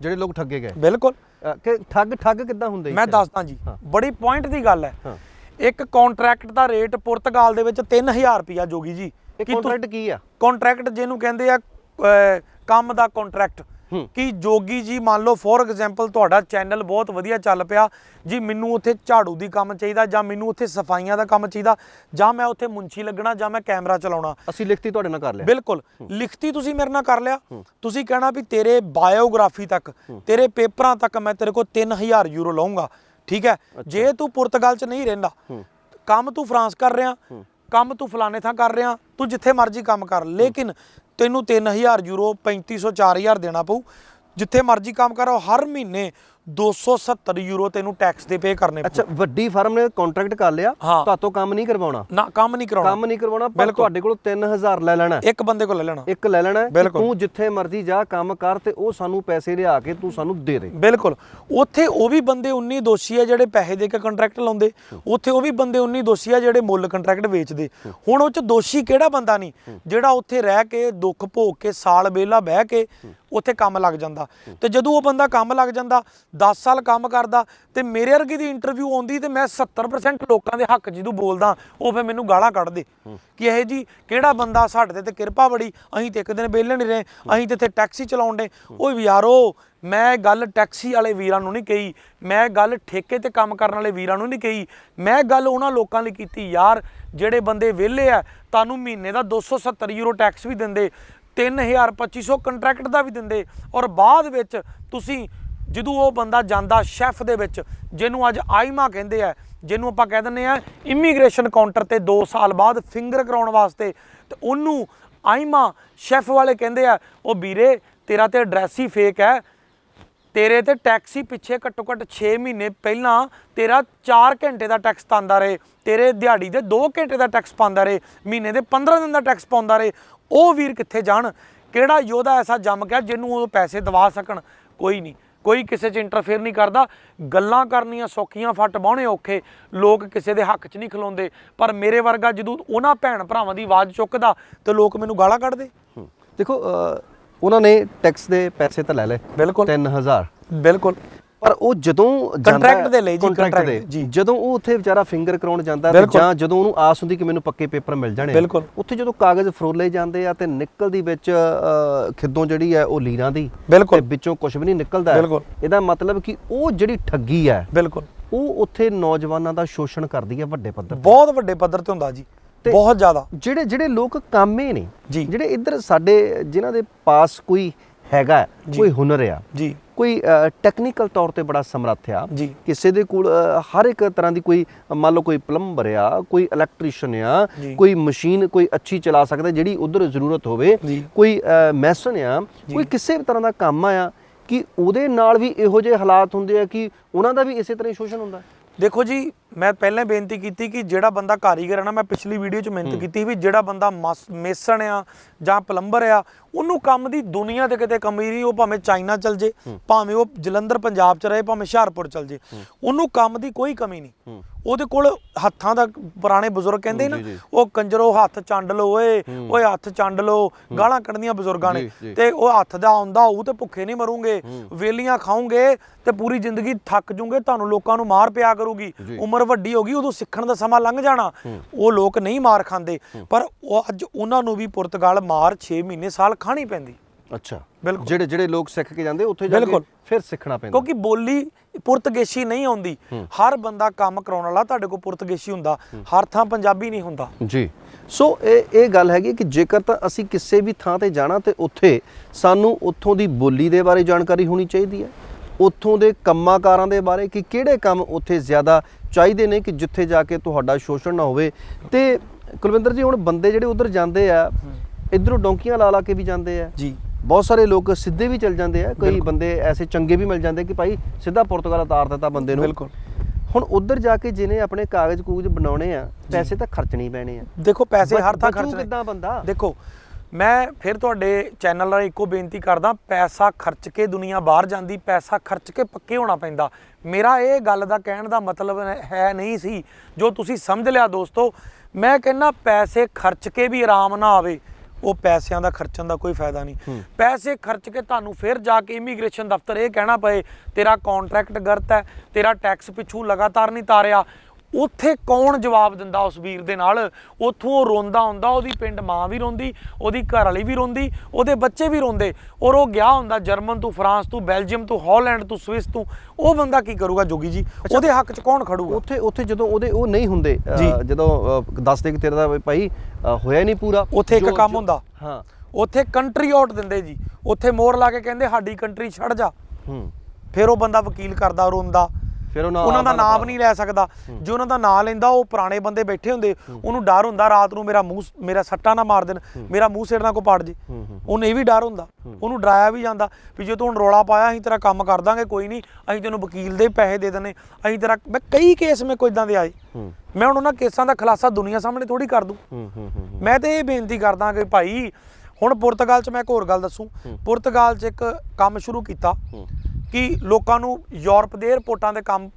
ਜਿਹੜੇ ਲੋਕ ਠੱਗੇ ਗਏ। ਬਿਲਕੁਲ। ਕਿ ਠੱਗ ਠੱਗ ਕਿੱਦਾਂ ਹੁੰਦੇ ਮੈਂ? ਦੱਸਦਾ ਜੀ। ਬੜੀ ਪੁਆਇੰਟ ਦੀ ਗੱਲ ਹੈ। ਇੱਕ ਕੰਟਰੈਕਟ ਦਾ ਰੇਟ ਪੁਰਤਗਾਲ ਦੇ ਵਿੱਚ 3000 ਰੁਪਿਆ ਜੋਗੀ ਜੀ। ਇਹ ਕੰਟਰੈਕਟ ਕੀ ਆ? ਕੰਟਰੈਕਟ ਜਿਹਨੂੰ ਕਹਿੰਦੇ ਆ ਕੰਮ ਦਾ ਕੰਟਰੈਕਟ। ਕਿ ਜੋਗੀ ਜੀ ਮੰਨ ਲਓ ਫੋਰ ਐਗਜ਼ਾਮਪਲ ਤੁਹਾਡਾ ਚੈਨਲ ਬਹੁਤ ਵਧੀਆ ਚੱਲ ਪਿਆ। ਜੀ ਮੈਨੂੰ ਉੱਥੇ ਝਾੜੂ ਦੀ ਕੰਮ ਚਾਹੀਦਾ ਜਾਂ ਮੈਨੂੰ ਉੱਥੇ ਸਫਾਈਆਂ ਦਾ ਕੰਮ ਚਾਹੀਦਾ ਜਾਂ ਮੈਂ ਉੱਥੇ ਮੁੰਸ਼ੀ ਲੱਗਣਾ ਜਾਂ ਮੈਂ ਕੈਮਰਾ ਚਲਾਉਣਾ। ਅਸੀਂ ਲਿਖਤੀ ਤੁਹਾਡੇ ਨਾਲ ਕਰ ਲਿਆ। ਬਿਲਕੁਲ। ਲਿਖਤੀ ਤੁਸੀਂ ਮੇਰੇ ਨਾਲ ਕਰ ਲਿਆ। ਤੁਸੀਂ ਕਹਿਣਾ ਵੀ ਤੇਰੇ ਬਾਇਓਗ੍ਰਾਫੀ ਤੱਕ ਤੇਰੇ ਪੇਪਰਾਂ ਤੱਕ ਮੈਂ ਤੇਰੇ ਕੋਲ 3000 ਯੂਰੋ ਲਵਾਂਗਾ ਠੀਕ ਹੈ? ਜੇ ਤੂੰ ਪੁਰਤਗਾਲ 'ਚ ਨਹੀਂ ਰਹਿੰਦਾ ਕੰਮ ਤੂੰ ਫਰਾਂਸ ਕਰ ਰਿਹਾ ਕੰਮ ਤੂੰ ਫਲਾਣੇ ਥਾਂ ਕਰ ਰਿਹਾ ਤੂੰ ਜਿੱਥੇ ਮਰਜ਼ੀ ਕੰਮ ਕਰ। ਲੇਕਿਨ ਤੈਨੂੰ 3000 ਯੂਰੋ 3500 4000 ਦੇਣਾ ਪਊ। ਜਿੱਥੇ ਮਰਜ਼ੀ ਕੰਮ ਕਰੋ ਹਰ ਮਹੀਨੇ 270 ਯੂਰੋ ਤੈਨੂੰ ਟੈਕਸ ਦੇ ਪੇ ਕਰਨੇ ਅੱਛਾ ਵੱਡੀ ਫਰਮ ਨੇ ਕੰਟਰੈਕਟ ਕਰ ਲਿਆ। ਤੁਹਾਤੋਂ ਕੰਮ ਨਹੀਂ ਕਰਵਾਉਣਾ। ਨਾ ਕੰਮ ਨਹੀਂ ਕਰਾਉਣਾ ਕੰਮ ਨਹੀਂ ਕਰਵਾਉਣਾ ਪਰ। ਤੁਹਾਡੇ ਕੋਲੋਂ 3000 ਲੈ ਲੈਣਾ। ਇੱਕ ਬੰਦੇ ਕੋਲ ਲੈ ਲੈਣਾ। ਇੱਕ ਲੈ ਲੈਣਾ। ਤੂੰ ਜਿੱਥੇ ਮਰਜ਼ੀ ਜਾ ਕੰਮ ਕਰ ਤੇ ਉਹ ਸਾਨੂੰ ਪੈਸੇ ਲਿਆ ਕੇ ਤੂੰ ਸਾਨੂੰ ਦੇ ਦੇ। ਬਿਲਕੁਲ। ਉੱਥੇ ਉਹ ਵੀ ਬੰਦੇ 19 ਦੋਸ਼ੀ ਆ ਜਿਹੜੇ ਪੈਸੇ ਦੇ ਕੇ ਕੰਟਰੈਕਟ ਲਾਉਂਦੇ। ਉੱਥੇ ਉਹ ਵੀ ਬੰਦੇ 19 ਦੋਸ਼ੀ ਆ ਜਿਹੜੇ ਮੁੱਲ ਕੰਟਰੈਕਟ ਵੇਚਦੇ। ਹੁਣ ਉਹ ਚ ਦੋਸ਼ੀ ਕਿਹੜਾ ਬੰਦਾ ਨਹੀਂ? ਜਿਹੜਾ ਉੱਥੇ ਰਹਿ ਕੇ ਦੁੱਖ ਭੋਗ ਕੇ ਸਾਲ ਵੇਲਾ ਬਹਿ ਕੇ ਉੱਥੇ ਕੰਮ ਲੱਗ ਜਾਂਦਾ। ਤੇ ਜਦੋਂ ਉਹ ਬੰਦਾ ਕੰਮ ਲੱਗ ਜਾਂਦਾ 10 ਸਾਲ ਕੰਮ ਕਰਦਾ ਤੇ ਮੇਰੇ ਵਰਗੀ ਦੀ ਇੰਟਰਵਿਊ ਆਉਂਦੀ ਤੇ ਮੈਂ 70% ਲੋਕਾਂ ਦੇ ਹੱਕ ਜਦੋਂ ਬੋਲਦਾ ਉਹ ਫੇ ਮੈਨੂੰ ਗਾਲਾਂ ਕੱਢਦੇ ਕਿ ਇਹ ਜੀ ਕਿਹੜਾ ਬੰਦਾ ਸਾਡੇ ਤੇ ਤੇ ਕਿਰਪਾ ਬੜੀ ਅਸੀਂ ਤੇ ਇੱਕ ਦਿਨ ਵਿਹਲੇ ਨਹੀਂ ਰਹੇ ਅਸੀਂ ਤੇ ਇੱਥੇ ਟੈਕਸੀ ਚਲਾਉਣ ਦੇ ਓਏ ਵੀ ਯਾਰੋ ਮੈਂ ਗੱਲ ਟੈਕਸੀ ਵਾਲੇ ਵੀਰਾਂ ਨੂੰ ਨਹੀਂ ਕਹੀ ਮੈਂ ਗੱਲ ਠੇਕੇ ਤੇ ਕੰਮ ਕਰਨ ਵਾਲੇ ਵੀਰਾਂ ਨੂੰ ਨਹੀਂ ਕਹੀ ਮੈਂ ਗੱਲ ਉਹਨਾਂ ਲੋਕਾਂ ਲਈ ਕੀਤੀ ਯਾਰ ਜਿਹੜੇ ਬੰਦੇ ਵਿਹਲੇ ਆ ਤੁਹਾਨੂੰ ਮਹੀਨੇ ਦਾ 270 ਯੂਰੋ ਟੈਕਸ ਵੀ ਦਿੰਦੇ 3000 2500 ਕੰਟਰੈਕਟ ਦਾ ਵੀ ਦਿੰਦੇ ਔਰ ਬਾਅਦ ਵਿੱਚ ਤੁਸੀਂ ਜਦੋਂ ਉਹ ਬੰਦਾ ਜਾਂਦਾ ਸ਼ੈਫ ਦੇ ਵਿੱਚ, ਜਿਹਨੂੰ ਅੱਜ ਆਈਮਾ ਕਹਿੰਦੇ ਆ, ਜਿਹਨੂੰ ਆਪਾਂ ਕਹਿ ਦਿੰਦੇ ਆ ਇਮੀਗ੍ਰੇਸ਼ਨ ਕਾਊਂਟਰ ਤੇ 2 ਸਾਲ ਬਾਅਦ ਫਿੰਗਰ ਕਰਾਉਣ ਵਾਸਤੇ, ਤੇ ਉਹਨੂੰ ਆਈਮਾ ਸ਼ੈਫ ਵਾਲੇ ਕਹਿੰਦੇ ਆ, ਉਹ ਵੀਰੇ, ਤੇਰਾ ਤੇ ਐਡਰੈਸ ਹੀ ਫੇਕ ਹੈ। ਤੇਰੇ ਤੇ ਹੀ ਪਿੱਛੇ ਘੱਟੋ ਘੱਟ 6 ਮਹੀਨੇ ਪਹਿਲਾਂ ਤੇਰਾ 4 ਘੰਟੇ ਦਾ ਟੈਕਸ ਪਾਉਂਦਾ ਰਹੇ, ਤੇਰੇ ਦਿਹਾੜੀ ਦੇ 2 ਘੰਟੇ ਦਾ ਟੈਕਸ ਪਾਉਂਦਾ ਰਹੇ, ਮਹੀਨੇ ਦੇ 15 ਦਿਨ ਦਾ ਟੈਕਸ ਪਾਉਂਦਾ ਰਹੇ। ਉਹ ਵੀਰ ਕਿੱਥੇ ਜਾਣ? ਕਿਹੜਾ ਯੋਧਾ ਐਸਾ ਜੰਮ ਗਿਆ ਜਿਹਨੂੰ ਉਹ ਪੈਸੇ ਦਵਾ ਸਕਣ? ਕੋਈ ਨਹੀਂ। ਕੋਈ ਕਿਸੇ 'ਚ ਇੰਟਰਫੇਅਰ ਨਹੀਂ ਕਰਦਾ। ਗੱਲਾਂ ਕਰਨੀਆਂ ਸੌਖੀਆਂ ਫੱਟ ਬਾਹਣੇ ਔਖੇ। ਲੋਕ ਕਿਸੇ ਦੇ ਹੱਕ 'ਚ ਨਹੀਂ ਖਲੋਂਦੇ। ਪਰ ਮੇਰੇ ਵਰਗਾ ਜਦੋਂ ਉਹਨਾਂ ਭੈਣ ਭਰਾਵਾਂ ਦੀ ਆਵਾਜ਼ ਚੁੱਕਦਾ ਤੇ ਲੋਕ ਮੈਨੂੰ ਗਾਲਾਂ ਕੱਢਦੇ। ਦੇਖੋ ਉਹਨਾਂ ਨੇ ਟੈਕਸ ਦੇ ਪੈਸੇ ਤਾਂ ਲੈ ਲਏ। ਬਿਲਕੁਲ। 3000 ਬਿਲਕੁਲ। ਪਰ ਉਹ ਜਦੋਂ Contract ਦੇ ਲਈ ਜੀ, contract, ਦੇ, ਜੀ। ਜਦੋਂ ਉਹ ਉੱਥੇ ਵਿਚਾਰਾ ਫਿੰਗਰ ਕਰਾਉਣ ਜਾਂਦਾ ਤੇ। ਜਾਂ ਜਦੋਂ ਉਹਨੂੰ ਆਸ ਹੁੰਦੀ ਕਿ ਮੈਨੂੰ ਪੱਕੇ ਪੇਪਰ ਮਿਲ ਜਾਣੇ। ਉੱਥੇ ਜਦੋਂ ਕਾਗਜ਼ ਫਰੋਲੇ ਜਾਂਦੇ ਆ ਤੇ ਨਿਕਲਦੀ ਵਿੱਚ ਖਿੱਦੋਂ ਜਿਹੜੀ ਹੈ ਉਹ ਲੀਰਾਂ ਦੀ। ਤੇ ਵਿੱਚੋਂ ਕੁਝ ਵੀ ਨਹੀਂ ਨਿਕਲਦਾ। ਇਹਦਾ ਮਤਲਬ ਕਿ ਉਹ ਜਿਹੜੀ ਠੱਗੀ ਹੈ ਬਿਲਕੁਲ ਉਹ ਉੱਥੇ ਨੌਜਵਾਨਾਂ ਦਾ ਸ਼ੋਸ਼ਣ ਕਰਦੀ ਹੈ ਵੱਡੇ ਪੱਧਰ ਤੇ ਬਹੁਤ ਵੱਡੇ ਪੱਧਰ ਤੇ ਹੁੰਦਾ ਜੀ ਬਹੁਤ ਜ਼ਿਆਦਾ ਜਿਹੜੇ ਜਿਹੜੇ ਲੋਕ ਕਾਮੇ ਨੇ। ਜਿਹੜੇ ਇੱਧਰ ਸਾਡੇ ਜਿਨ੍ਹਾਂ ਦੇ ਪਾਸ ਕੋਈ ਹੈਗਾ। ਕੋਈ ਹੁਨਰ ਆ ਜੀ ਕੋਈ ਟੈਕਨੀਕਲ ਤੌਰ ਤੇ ਬੜਾ ਸਮਰੱਥ ਆ ਕਿਸੇ ਦੇ ਕੋਲ ਹਰ ਇੱਕ ਤਰ੍ਹਾਂ ਦੀ ਕੋਈ ਮੰਨ ਲਓ ਕੋਈ ਪਲੰਬਰ ਆ ਕੋਈ ਇਲੈਕਟ੍ਰੀਸ਼ੀਅਨ ਆ। ਕੋਈ ਮਸ਼ੀਨ ਕੋਈ ਅੱਛੀ ਚਲਾ ਸਕਦਾ ਜਿਹੜੀ ਉਧਰ ਜ਼ਰੂਰਤ ਹੋਵੇ। ਕੋਈ ਮੈਸਨ ਆ ਕੋਈ ਕਿਸੇ ਵੀ ਤਰ੍ਹਾਂ ਦਾ ਕੰਮ ਆ ਕਿ ਉਹਦੇ ਨਾਲ ਵੀ ਇਹੋ ਜਿਹੇ ਹਾਲਾਤ ਹੁੰਦੇ ਆ ਕਿ ਉਹਨਾਂ ਦਾ ਵੀ ਇਸੇ ਤਰ੍ਹਾਂ ਹੀ ਸ਼ੋਸ਼ਣ ਹੁੰਦਾ ਦੇਖੋ ਜੀ ਮੈਂ ਪਹਿਲਾਂ ਬੇਨਤੀ ਕੀਤੀ ਕਿ ਜਿਹੜਾ ਬੰਦਾ ਕਾਰੀਗਰ ਹੈ ਨਾ ਮੈਂ ਪਿਛਲੀ ਵੀਡੀਓ 'ਚ ਮਿਹਨਤ ਕੀਤੀ ਵੀ ਜਿਹੜਾ ਬੰਦਾ ਮਸ- ਮੇਸਣ ਆ ਜਾਂ ਪਲੰਬਰ ਆ ਉਹਨੂੰ ਕੰਮ ਦੀ ਦੁਨੀਆ ਤੇ ਕਿਤੇ ਕਮੀ ਨਹੀਂ ਉਹ ਭਾਵੇਂ ਚਾਈਨਾ ਚਲ ਜੇ ਭਾਵੇਂ ਉਹ ਜਲੰਧਰ ਪੰਜਾਬ 'ਚ ਰਹੇ ਭਾਵੇਂ ਹੁਸ਼ਿਆਰਪੁਰ ਚਲ ਜੇ ਉਹਨੂੰ ਕੰਮ ਦੀ ਕੋਈ ਕਮੀ ਨਹੀਂ। ਉਹਦੇ ਕੋਲ ਹੱਥਾਂ ਦਾ ਪੁਰਾਣੇ ਬਜ਼ੁਰਗ ਕਹਿੰਦੇ ਨਾ। ਉਹ ਕੰਜਰੋ ਹੱਥ ਚੰਡ ਲਓ ਓਏ ਓਏ ਹੱਥ ਚੰਡ ਲਓ ਗਾਲਾਂ ਕੱਢਦੀਆਂ ਬਜ਼ੁਰਗਾਂ ਨੇ। ਤੇ ਉਹ ਹੱਥ ਦਾ ਆਉਂਦਾ ਹੋਊ ਤੇ ਭੁੱਖੇ ਨਹੀਂ ਮਰੂਗੇ ਵੇਲੀਆਂ ਖਾਓਗੇ ਤੇ ਪੂਰੀ ਜ਼ਿੰਦਗੀ ਥੱਕ ਜੂਗੇ ਤੁਹਾਨੂੰ ਲੋਕਾਂ ਨੂੰ ਮਾਰ ਪਿਆ ਕਰੂਗੀ ਜੀ। ਉਮਰ ਵੱਡੀ ਹੋ ਗਈ ਉਦੋਂ ਸਿੱਖਣ ਦਾ ਸਮਾਂ ਲੰਘ ਜਾਣਾ। ਉਹ ਲੋਕ ਨਹੀਂ ਮਾਰ ਖਾਂਦੇ। ਪਰ ਉਹ ਅੱਜ ਉਹਨਾਂ ਨੂੰ ਵੀ ਪੁਰਤਗਾਲ ਮਾਰ 6 ਮਹੀਨੇ ਸਾਲ ਖਾਣੀ ਪੈਂਦੀ। ਅੱਛਾ। ਬਿਲਕੁਲ। ਜਿਹੜੇ ਜਿਹੜੇ ਲੋਕ ਸਿੱਖ ਕੇ ਜਾਂਦੇ ਉੱਥੇ ਜਾ ਕੇ। ਫਿਰ ਸਿੱਖਣਾ ਪੈਂਦਾ। ਕਿਉਂਕਿ ਬੋਲੀ ਪੁਰਤਗੇਸ਼ੀ ਨਹੀਂ ਆਉਂਦੀ। ਹਰ ਬੰਦਾ ਕੰਮ ਕਰਾਉਣ ਵਾਲਾ ਤੁਹਾਡੇ ਕੋਲ ਪੁਰਤਗੇਸ਼ੀ ਹੁੰਦਾ। ਹਰ ਥਾਂ ਪੰਜਾਬੀ ਨਹੀਂ ਹੁੰਦਾ। ਜੀ। ਸੋ ਇਹ ਇਹ ਗੱਲ ਹੈਗੀ ਕਿ ਜੇਕਰ ਤਾਂ ਅਸੀਂ ਕਿਸੇ ਵੀ ਥਾਂ ਤੇ ਜਾਣਾ ਤੇ ਉੱਥੇ ਸਾਨੂੰ ਉੱਥੋਂ ਦੀ ਬੋਲੀ ਦੇ ਬਾਰੇ ਜਾਣਕਾਰੀ ਹੋਣੀ ਚਾਹੀਦੀ ਹੈ। ਉੱਥੋਂ ਦੇ ਕੰਮਾਂਕਾਰਾਂ ਦੇ ਬਾਰੇ ਕਿ ਕਿਹੜੇ ਕੰਮ ਉੱਥੇ ਜ਼ਿਆਦਾ ਚਾਹੀਦੇ ਨੇ ਕਿ ਜਿੱਥੇ ਜਾ ਕੇ ਤੁਹਾਡਾ ਸ਼ੋਸ਼ਣ ਨਾ ਹੋਵੇ। ਤੇ ਕੁਲਵਿੰਦਰ ਜੀ ਹੁਣ ਬੰਦੇ ਜਿਹੜੇ ਉਧਰ ਜਾਂਦੇ ਆ ਇਧਰੋਂ ਡੌਂਕੀਆਂ ਲਾ ਲਾ ਕੇ ਵੀ ਜਾਂਦੇ ਆ। ਜੀ। ਬਹੁਤ ਸਾਰੇ ਲੋਕ ਸਿੱਧੇ ਵੀ ਚੱਲ ਜਾਂਦੇ ਆ। ਕਈ ਬੰਦੇ ਐਸੇ ਚੰਗੇ ਵੀ ਮਿਲ ਜਾਂਦੇ ਕਿ ਭਾਈ ਸਿੱਧਾ ਪੁਰਤਗਾਲ ਉਤਾਰ ਦਿੱਤਾ ਬੰਦੇ ਨੂੰ। ਬਿਲਕੁਲ। ਹੁਣ ਉਧਰ ਜਾ ਕੇ ਜਿਹਨੇ ਆਪਣੇ ਕਾਗਜ਼ ਕੂਗਜ਼ ਬਣਾਉਣੇ ਆ ਪੈਸੇ ਤਾਂ ਖਰਚਣੇ ਹੀ ਪੈਣੇ ਆ। ਦੇਖੋ ਪੈਸੇ ਹਰ ਥਾਂ ਖਰਚਣੇ ਕਿੱਦਾਂ ਬੰਦਾ? ਦੇਖੋ ਮੈਂ ਫਿਰ ਤੁਹਾਡੇ ਚੈਨਲ ਨਾਲ ਇੱਕੋ ਬੇਨਤੀ ਕਰਦਾ ਪੈਸਾ ਖਰਚ ਕੇ ਦੁਨੀਆ ਬਾਹਰ ਜਾਂਦੀ ਪੈਸਾ ਖਰਚ ਕੇ ਪੱਕੇ ਹੋਣਾ ਪੈਂਦਾ। ਮੇਰਾ ਇਹ ਗੱਲ ਦਾ ਕਹਿਣ ਦਾ ਮਤਲਬ ਹੈ ਨਹੀਂ ਸੀ ਜੋ ਤੁਸੀਂ ਸਮਝ ਲਿਆ ਦੋਸਤੋ। ਮੈਂ ਕਹਿੰਨਾ ਪੈਸੇ ਖਰਚ ਕੇ ਵੀ ਆਰਾਮ ਨਾ ਆਵੇ ਉਹ ਪੈਸਿਆਂ ਦਾ ਖਰਚਣ ਦਾ ਕੋਈ ਫਾਇਦਾ ਨਹੀਂ। ਪੈਸੇ ਖਰਚ ਕੇ ਤੁਹਾਨੂੰ ਫਿਰ ਜਾ ਕੇ ਇਮੀਗ੍ਰੇਸ਼ਨ ਦਫ਼ਤਰ ਇਹ ਕਹਿਣਾ ਪਏ ਤੇਰਾ ਕੰਟਰੈਕਟ ਗਲਤ ਹੈ ਤੇਰਾ ਟੈਕਸ ਪਿੱਛੂ ਲਗਾਤਾਰ ਨਹੀਂ ਤਾਰਿਆ। ਉੱਥੇ ਕੌਣ ਜਵਾਬ ਦਿੰਦਾ ਉਸ ਵੀਰ ਦੇ ਨਾਲ? ਉੱਥੋਂ ਉਹ ਰੋਂਦਾ ਹੁੰਦਾ ਉਹਦੀ ਪਿੰਡ ਮਾਂ ਵੀ ਰੋਂਦੀ ਉਹਦੀ ਘਰ ਵਾਲੀ ਵੀ ਰੋਂਦੀ ਉਹਦੇ ਬੱਚੇ ਵੀ ਰੋਂਦੇ। ਔਰ ਉਹ ਗਿਆ ਹੁੰਦਾ ਜਰਮਨ ਤੋਂ ਫਰਾਂਸ ਤੋਂ ਬੈਲਜੀਅਮ ਤੋਂ ਹਾਲੈਂਡ ਤੋਂ ਸਵਿਸ ਤੋਂ। ਉਹ ਬੰਦਾ ਕੀ ਕਰੂਗਾ ਜੋਗੀ ਜੀ? ਉਹਦੇ ਹੱਕ 'ਚ ਕੌਣ ਖੜੂਗਾ? ਉੱਥੇ ਉੱਥੇ ਜਦੋਂ ਉਹਦੇ ਉਹ ਨਹੀਂ ਹੁੰਦੇ। ਜਦੋਂ ਦੱਸਦੇ ਕਿ ਤੇਰਾ ਦਾ ਭਾਈ ਹੋਇਆ ਨਹੀਂ ਪੂਰਾ। ਉੱਥੇ ਇੱਕ ਕੰਮ ਹੁੰਦਾ। ਹਾਂ। ਉੱਥੇ ਕੰਟਰੀ ਆਊਟ ਦਿੰਦੇ ਜੀ। ਉੱਥੇ ਮੋਹਰ ਲਾ ਕੇ ਕਹਿੰਦੇ ਸਾਡੀ ਕੰਟਰੀ ਛੱਡ ਜਾ। ਹੂੰ। ਫਿਰ ਉਹ ਬੰਦਾ ਵਕੀਲ ਕਰਦਾ ਰੋਂਦਾ। ਫਿਰ ਉਹਨਾਂ ਦਾ ਨਾਮ ਨਹੀਂ ਲੈ ਸਕਦਾ। ਜੇ ਉਹਨਾਂ ਦਾ ਨਾਮ ਲੈਂਦਾ ਉਹ ਪੁਰਾਣੇ ਬੰਦੇ ਬੈਠੇ ਹੁੰਦੇ ਉਹਨੂੰ ਡਰ ਹੁੰਦਾ ਰਾਤ ਨੂੰ ਮੇਰਾ ਮੂੰਹ ਮੇਰਾ ਸੱਟਾ ਨਾ ਮਾਰ ਦੇਣ ਮੇਰਾ ਮੂੰਹ ਸਿਰ ਨਾ ਕੋ ਪਾੜ ਜੇ। ਉਹਨੂੰ ਇਹ ਵੀ ਡਰ ਹੁੰਦਾ। ਉਹਨੂੰ ਡਰਾਇਆ ਵੀ ਜਾਂਦਾ ਵੀ ਜੇ ਤੂੰ ਹੁਣ ਰੋਲਾ ਪਾਇਆ ਅਸੀਂ ਤੇਰਾ ਕੰਮ ਕਰ ਦਾਂਗੇ ਕੋਈ ਨਹੀਂ ਅਸੀਂ ਤੈਨੂੰ ਵਕੀਲ ਦੇ ਪੈਸੇ ਦੇ ਦਿੰਨੇ ਅਸੀਂ ਤੇਰਾ ਮੈਂ ਕਈ ਕੇਸ ਮੇ ਕੋਈ ਇਦਾਂ ਦੇ ਆਏ। ਮੈਂ ਹੁਣ ਉਹਨਾਂ ਕੇਸਾਂ ਦਾ ਖੁਲਾਸਾ ਦੁਨੀਆ ਸਾਹਮਣੇ ਥੋੜੀ ਕਰ ਦੂੰ। ਮੈਂ ਤੇ ਇਹ ਬੇਨਤੀ ਕਰਦਾ ਕਿ ਭਾਈ ਹੁਣ ਪੁਰਤਗਾਲ 'ਚ ਮੈਂ ਇੱਕ ਹੋਰ ਗੱਲ ਦੱਸੂ। ਪੁਰਤਗਾਲ 'ਚ ਇੱਕ ਕੰਮ ਸ਼ੁਰੂ ਕੀਤਾ। ਕਿ ਲੋਕਾਂ ਨੂੰ ਯੂਰਪ ਦੇ 에ਅਰਪੋਰਟਾਂ ਦੇ ਕੰਮ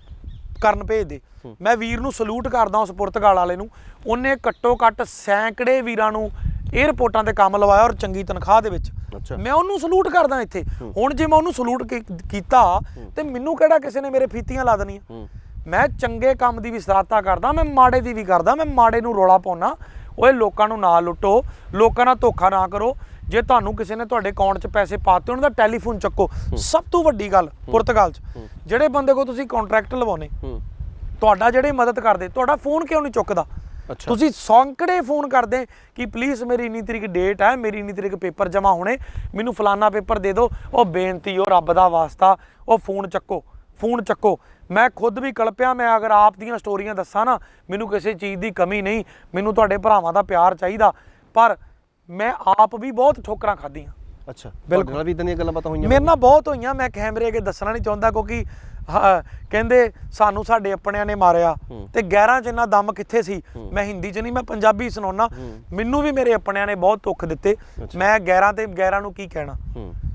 ਕਰਨ ਭੇਜਦੇ। ਮੈਂ ਵੀਰ ਨੂੰ ਸਲੂਟ ਕਰਦਾ ਉਸ ਪੁਰਤਗਾਲ ਵਾਲੇ ਨੂੰ। ਉਹਨੇ ਘੱਟੋ ਘੱਟ ਸੈਂਕੜੇ ਵੀਰਾਂ ਨੂੰ 에ਅਰਪੋਰਟਾਂ ਤੇ ਕੰਮ ਲਵਾਇਆ ਔਰ ਚੰਗੀ ਤਨਖਾਹ ਦੇ ਵਿੱਚ। ਮੈਂ ਉਹਨੂੰ ਸਲੂਟ ਕਰਦਾ ਇੱਥੇ। ਹੁਣ ਜੇ ਮੈਂ ਉਹਨੂੰ ਸਲੂਟ ਕੀਤਾ ਤੇ ਮੈਨੂੰ ਕਿਹੜਾ ਕਿਸੇ ਨੇ ਮੇਰੇ ਫੀਤੀਆਂ ਲਾ ਦੇਣੀਆਂ? ਮੈਂ ਚੰਗੇ ਕੰਮ ਦੀ ਵੀ ਸਰਾਹਤਾ ਕਰਦਾ ਮੈਂ ਮਾੜੇ ਦੀ ਵੀ ਕਰਦਾ ਮੈਂ ਮਾੜੇ ਨੂੰ ਰੋਲਾ ਪਾਉਣਾ ਓਏ ਲੋਕਾਂ ਨੂੰ ਨਾ ਲੁੱਟੋ ਲੋਕਾਂ ਨਾਲ ਧੋਖਾ ਨਾ ਕਰੋ। ਜੇ ਤੁਹਾਨੂੰ ਕਿਸੇ ਨੇ ਤੁਹਾਡੇ ਅਕਾਊਂਟ 'ਚ ਪੈਸੇ ਪਾਤੇ ਉਹਨਾਂ ਦਾ ਟੈਲੀਫੋਨ ਚੱਕੋ। ਸਭ ਤੋਂ ਵੱਡੀ ਗੱਲ ਪੁਰਤਗਾਲ 'ਚ ਜਿਹੜੇ ਬੰਦੇ ਕੋ ਤੁਸੀਂ ਕੰਟਰੈਕਟ ਲਵਾਉਨੇ ਤੁਹਾਡਾ ਜਿਹੜੇ ਮਦਦ ਕਰਦੇ ਤੁਹਾਡਾ ਫੋਨ ਕਿਉਂ ਨਹੀਂ ਚੁੱਕਦਾ? ਤੁਸੀਂ ਸੌਂਕੜੇ ਫੋਨ ਕਰਦੇ ਕਿ ਪਲੀਜ਼ ਮੇਰੀ ਇੰਨੀ ਤਰੀਕ ਡੇਟ ਹੈ ਮੇਰੀ ਇੰਨੀ ਤਰੀਕ ਪੇਪਰ ਜਮਾ ਹੋਣੇ ਮੈਨੂੰ ਫਲਾਨਾ ਪੇਪਰ ਦੇ ਦਿਓ ਉਹ ਬੇਨਤੀ ਉਹ ਰੱਬ ਦਾ ਵਾਸਤਾ ਉਹ ਫੋਨ ਚੱਕੋ ਫੋਨ ਚੱਕੋ। ਮੈਂ ਖੁਦ ਵੀ ਕਲਪਿਆ ਮੈਂ ਅਗਰ ਆਪ ਦੀਆਂ ਸਟੋਰੀਆਂ ਦੱਸਾਂ ਨਾ ਮੈਨੂੰ ਕਿਸੇ ਚੀਜ਼ ਦੀ ਕਮੀ ਨਹੀਂ ਮੈਨੂੰ ਤੁਹਾਡੇ ਭਰਾਵਾਂ ਦਾ ਪਿਆਰ ਚਾਹੀਦਾ ਪਰ ਮੈਂ ਆਪ ਵੀ ਬਹੁਤ ਠੋਕਰਾਂ ਖਾਧੀਆਂ। ਅੱਛਾ ਬਿਲਕੁਲ। ਨਾਲ ਵੀ ਇਦਾਂ ਦੀਆਂ ਗੱਲਾਂ ਬਾਤਾਂ ਹੋਈਆਂ ਮੇਰੇ ਨਾਲ ਬਹੁਤ ਹੋਈਆਂ ਮੈਂ ਕੈਮਰੇ ਅੱਗੇ ਦੱਸਣਾ ਨਹੀਂ ਚਾਹੁੰਦਾ ਕਿਉਂਕਿ ਕਹਿੰਦੇ ਸਾਨੂੰ ਸਾਡੇ ਆਪਣਿਆਂ ਨੇ ਮਾਰਿਆ ਤੇ ਗੈਰਾਂ ਚ ਇੰਨਾ ਦਮ ਕਿੱਥੇ ਸੀ? ਮੈਂ ਹਿੰਦੀ ਚ ਨਹੀਂ ਮੈਂ ਪੰਜਾਬੀ ਸੁਣਾਉਣਾ ਮੈਨੂੰ ਵੀ ਮੇਰੇ ਆਪਣਿਆਂ ਨੇ ਬਹੁਤ ਦੁੱਖ ਦਿੱਤੇ। ਮੈਂ ਗੈਰਾਂ ਤੇ ਗੈਰਾਂ ਨੂੰ ਕੀ ਕਹਿਣਾ?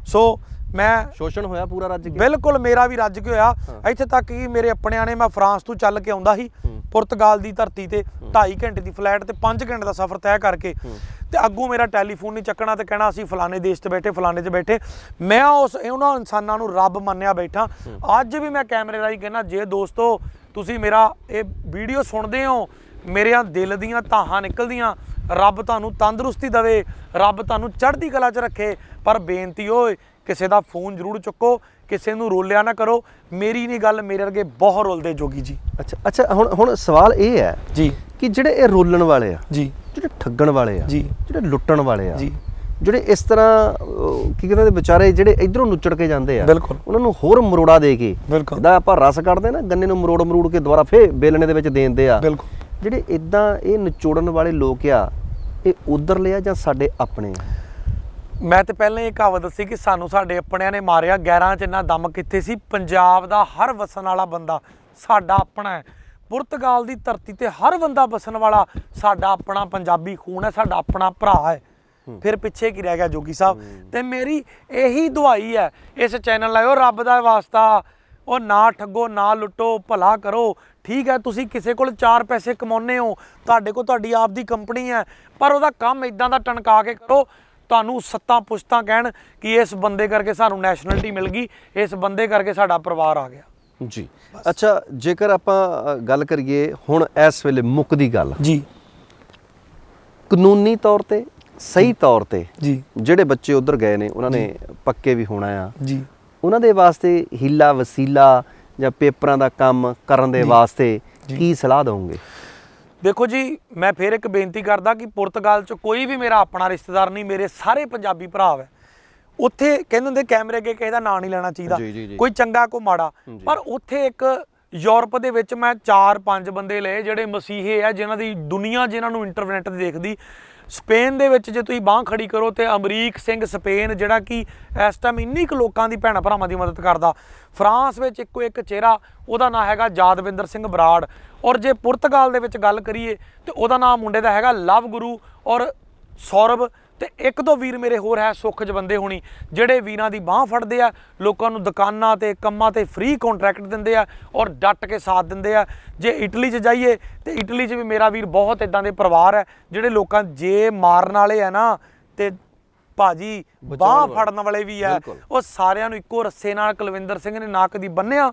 ਸੋ ਮੈਂ ਸ਼ੋਸ਼ਣ ਹੋਇਆ ਪੂਰਾ ਰੱਜ ਗਿਆ ਬਿਲਕੁਲ ਮੇਰਾ ਵੀ ਰੱਜ ਕੇ ਹੋਇਆ। ਇੱਥੇ ਤੱਕ ਕਿ ਮੇਰੇ ਆਪਣਿਆਂ ਨੇ ਮੈਂ ਫਰਾਂਸ ਤੋਂ ਚੱਲ ਕੇ ਆਉਂਦਾ ਸੀ ਪੁਰਤਗਾਲ ਦੀ ਧਰਤੀ ਤੇ 2.5 ਘੰਟੇ ਦੀ ਫਲਾਈਟ ਤੇ 5 ਘੰਟੇ ਦਾ ਸਫ਼ਰ ਤੈਅ ਕਰਕੇ ਤੇ ਅੱਗੋਂ ਮੇਰਾ ਟੈਲੀਫੋਨ ਨਹੀਂ ਚੱਕਣਾ ਤੇ ਕਹਿਣਾ ਅਸੀਂ ਫਲਾਣੇ ਦੇਸ਼ 'ਚ ਬੈਠੇ ਫਲਾਣੇ 'ਚ ਬੈਠੇ। ਮੈਂ ਉਸ ਉਹਨਾਂ ਇਨਸਾਨਾਂ ਨੂੰ ਰੱਬ ਮੰਨਿਆ ਬੈਠਾ। ਅੱਜ ਵੀ ਮੈਂ ਕੈਮਰੇ ਰਾਹੀਂ ਕਹਿੰਦਾ ਜੇ ਦੋਸਤੋ ਤੁਸੀਂ ਮੇਰਾ ਇਹ ਵੀਡੀਓ ਸੁਣਦੇ ਹੋ ਮੇਰਿਆਂ ਦਿਲ ਦੀਆਂ ਧਾਹਾਂ ਨਿਕਲਦੀਆਂ ਰੱਬ ਤੁਹਾਨੂੰ ਤੰਦਰੁਸਤੀ ਦੇਵੇ ਰੱਬ ਤੁਹਾਨੂੰ ਚੜ੍ਹਦੀ ਕਲਾ 'ਚ ਰੱਖੇ। ਪਰ ਬੇਨਤੀ ਓਏ ਕਿਸੇ ਦਾ ਫੋਨ ਜ਼ਰੂਰ ਚੁੱਕੋ ਕਿਸੇ ਨੂੰ ਰੋਲਿਆ ਨਾ ਕਰੋ। ਮੇਰੀ ਨਹੀਂ ਗੱਲ ਮੇਰੇ ਵਰਗੇ ਬਹੁਤ ਰੋਲਦੇ ਜੋਗੀ ਜੀ। ਅੱਛਾ ਅੱਛਾ ਹੁਣ ਹੁਣ ਸਵਾਲ ਇਹ ਹੈ ਜੀ। ਕਿ ਜਿਹੜੇ ਇਹ ਰੋਲਣ ਵਾਲੇ ਆ ਜੀ। ਜਿਹੜੇ ਠੱਗਣ ਵਾਲੇ ਆ ਜੀ। ਜਿਹੜੇ ਲੁੱਟਣ ਵਾਲੇ ਆ ਜੀ। ਜਿਹੜੇ ਇਸ ਤਰ੍ਹਾਂ ਕੀ ਕਹਿੰਦੇ ਵਿਚਾਰੇ ਜਿਹੜੇ ਇਧਰੋਂ ਨੁੱਚੜ ਕੇ ਜਾਂਦੇ ਆ ਬਿਲਕੁਲ। ਉਹਨਾਂ ਨੂੰ ਹੋਰ ਮਰੋੜਾ ਦੇ ਕੇ ਜਿੱਦਾਂ ਆਪਾਂ ਰਸ ਕੱਢਦੇ ਨਾ ਗੰਨੇ ਨੂੰ ਮਰੋੜ ਮਰੋੜ ਕੇ ਦੁਬਾਰਾ ਫੇਰ ਬੇਲਣੇ ਦੇ ਵਿੱਚ ਦੇ ਦਿੰਦੇ ਆ। ਬਿਲਕੁਲ। ਜਿਹੜੇ ਇਦਾਂ ਇਹ ਨਿਚੋੜਨ ਵਾਲੇ ਲੋਕ ਆ ਇਹ ਉਧਰ ਲਿਆ ਜਾਂ ਸਾਡੇ ਆਪਣੇ ਆ? ਮੈਂ ਤੇ ਪਹਿਲਾਂ ਇਹ ਕਹਾਵਤ ਦੱਸੀ ਕਿ ਸਾਨੂੰ ਸਾਡੇ ਆਪਣਿਆਂ ਨੇ ਮਾਰਿਆ ਗੈਰਾਂ 'ਚ ਇੰਨਾ ਦਮ ਕਿੱਥੇ ਸੀ? ਪੰਜਾਬ ਦਾ ਹਰ ਵਸਣ ਵਾਲਾ ਬੰਦਾ ਸਾਡਾ ਆਪਣਾ ਹੈ। ਪੁਰਤਗਾਲ ਦੀ ਧਰਤੀ ਤੇ ਹਰ ਬੰਦਾ ਵਸਣ ਵਾਲਾ ਸਾਡਾ ਆਪਣਾ ਪੰਜਾਬੀ ਖੂਨ ਹੈ ਸਾਡਾ ਆਪਣਾ ਭਰਾ ਹੈ। ਫਿਰ ਪਿੱਛੇ ਕੀ ਰਹਿ ਗਿਆ ਜੋਗੀ ਸਾਹਿਬ? ਤੇ ਮੇਰੀ ਇਹੀ ਦੁਆਈ ਹੈ ਇਸ ਚੈਨਲ ਲਾਇਓ ਰੱਬ ਦਾ ਵਾਸਤਾ। ਉਹ ਨਾ ਠੱਗੋ ਨਾ ਲੁੱਟੋ ਭਲਾ ਕਰੋ। ਠੀਕ ਹੈ ਤੁਸੀਂ ਕਿਸੇ ਕੋਲ 4 ਪੈਸੇ ਕਮਾਉਨੇ ਹੋ ਤੁਹਾਡੇ ਕੋਲ ਤੁਹਾਡੀ ਆਪ ਦੀ ਕੰਪਨੀ ਹੈ ਪਰ ਉਹਦਾ ਕੰਮ ਇਦਾਂ ਦਾ ਟਣਕਾ ਕੇ ਕਰੋ ਤੁਹਾਨੂੰ ਸੱਤਾਂ ਪੁਸ਼ਤਾਂ ਕਹਿਣ ਕਿ ਇਸ ਬੰਦੇ ਕਰਕੇ ਸਾਨੂੰ ਨੈਸ਼ਨੈਲਿਟੀ ਮਿਲ ਗਈ ਇਸ ਬੰਦੇ ਕਰਕੇ ਸਾਡਾ ਪਰਿਵਾਰ ਆ ਗਿਆ। ਜੀ। ਅੱਛਾ ਜੇਕਰ ਆਪਾਂ ਗੱਲ ਕਰੀਏ ਹੁਣ ਇਸ ਵੇਲੇ ਮੁੱਕਦੀ ਗੱਲ। ਜੀ। ਕਾਨੂੰਨੀ ਤੌਰ ਤੇ ਸਹੀ ਤੌਰ ਤੇ ਜੀ। ਜਿਹੜੇ ਬੱਚੇ ਉਧਰ ਗਏ ਨੇ ਉਹਨਾਂ ਨੇ ਪੱਕੇ ਵੀ ਹੋਣਾ ਆ। ਜੀ। ਉਹਨਾਂ ਦੇ ਵਾਸਤੇ ਹੀਲਾ ਵਸੀਲਾ ਜਾਂ ਪੇਪਰਾਂ ਦਾ ਕੰਮ ਕਰਨ ਦੇ ਵਾਸਤੇ ਕੀ ਸਲਾਹ ਦਵੋਗੇ? ਦੇਖੋ ਜੀ ਮੈਂ ਫੇਰ ਇੱਕ ਬੇਨਤੀ ਕਰਦਾ ਕਿ ਪੁਰਤਗਾਲ ਚ ਕੋਈ ਵੀ ਮੇਰਾ ਆਪਣਾ ਰਿਸ਼ਤੇਦਾਰ ਨਹੀਂ ਮੇਰੇ ਸਾਰੇ ਪੰਜਾਬੀ ਭਰਾ ਹੈ ਉੱਥੇ ਕਹਿੰਦੇ ਹੁੰਦੇ ਕੈਮਰੇ ਅੱਗੇ ਕਿਸੇ ਦਾ ਨਾਂ ਨਹੀਂ ਲੈਣਾ ਚਾਹੀਦਾ। ਕੋਈ ਚੰਗਾ ਕੋ ਮਾੜਾ। ਪਰ ਉੱਥੇ ਇੱਕ ਯੂਰਪ ਦੇ ਵਿੱਚ ਮੈਂ 4-5 ਬੰਦੇ ਲਏ ਜਿਹੜੇ ਮਸੀਹੇ ਆ ਜਿਨ੍ਹਾਂ ਦੀ ਦੁਨੀਆ ਜਿਨ੍ਹਾਂ ਨੂੰ ਇੰਟਰਨੈਟ ਤੇ ਦੇਖਦੀ ਸਪੇਨ ਦੇ ਵਿੱਚ ਜੇ ਤੁਸੀਂ ਬਾਹ ਖੜੀ ਕਰੋ ਤੇ ਅਮਰੀਕ ਸਿੰਘ ਸਪੇਨ, ਜਿਹੜਾ ਕਿ ਇਸ ਟਾਈਮ ਇੰਨੀ ਕੁ ਲੋਕਾਂ ਦੀ ਭੈਣਾਂ ਭਰਾਵਾਂ ਦੀ ਮਦਦ ਕਰਦਾ। ਫਰਾਂਸ ਵਿੱਚ ਇੱਕੋ ਇੱਕ ਚਿਹਰਾ, ਉਹਦਾ ਨਾਂ ਹੈਗਾ ਜਾਦਵਿੰਦਰ ਸਿੰਘ ਬਰਾੜ। ਔਰ ਜੇ ਪੁਰਤਗਾਲ ਦੇ ਵਿੱਚ ਗੱਲ ਕਰੀਏ, ਤੇ ਉਹਦਾ ਨਾਮ ਮੁੰਡੇ ਦਾ ਹੈਗਾ ਲਵ ਗੁਰੂ ਔਰ ਸੌਰਵ। ਤੇ ਇੱਕ ਦੋ ਵੀਰ ਮੇਰੇ ਹੋਰ ਹੈ ਸੁੱਖ ਜਵੰਦੇ ਹੋਣੀ ਜਿਹੜੇ ਵੀਰਾਂ ਦੀ ਬਾਹ ਫੜਦੇ ਆ ਲੋਕਾਂ ਨੂੰ ਦੁਕਾਨਾਂ ਤੇ ਕੰਮਾਂ ਤੇ ਫ੍ਰੀ ਕੰਟਰੈਕਟ ਦਿੰਦੇ ਆ ਔਰ ਡਟ ਕੇ ਸਾਥ ਦਿੰਦੇ ਆ ਜੇ ਇਟਲੀ 'ਚ ਜਾਈਏ ਤੇ ਇਟਲੀ 'ਚ ਵੀ ਮੇਰਾ ਵੀਰ ਬਹੁਤ ਇਦਾਂ ਦੇ ਪਰਿਵਾਰ ਹੈ ਜਿਹੜੇ ਲੋਕਾਂ ਜੇ ਮਾਰਨ ਵਾਲੇ ਆ ਨਾ ਤੇ ਭਾਜੀ ਬਾਹ। ਫੜਨ ਵਾਲੇ ਵੀ ਆ। ਉਹ ਸਾਰਿਆਂ ਨੂੰ ਇੱਕੋ ਰੱਸੇ ਨਾਲ ਕੁਲਵਿੰਦਰ ਸਿੰਘ ਨੇ ਨਾ ਕਦੀ ਬੰਨਿਆ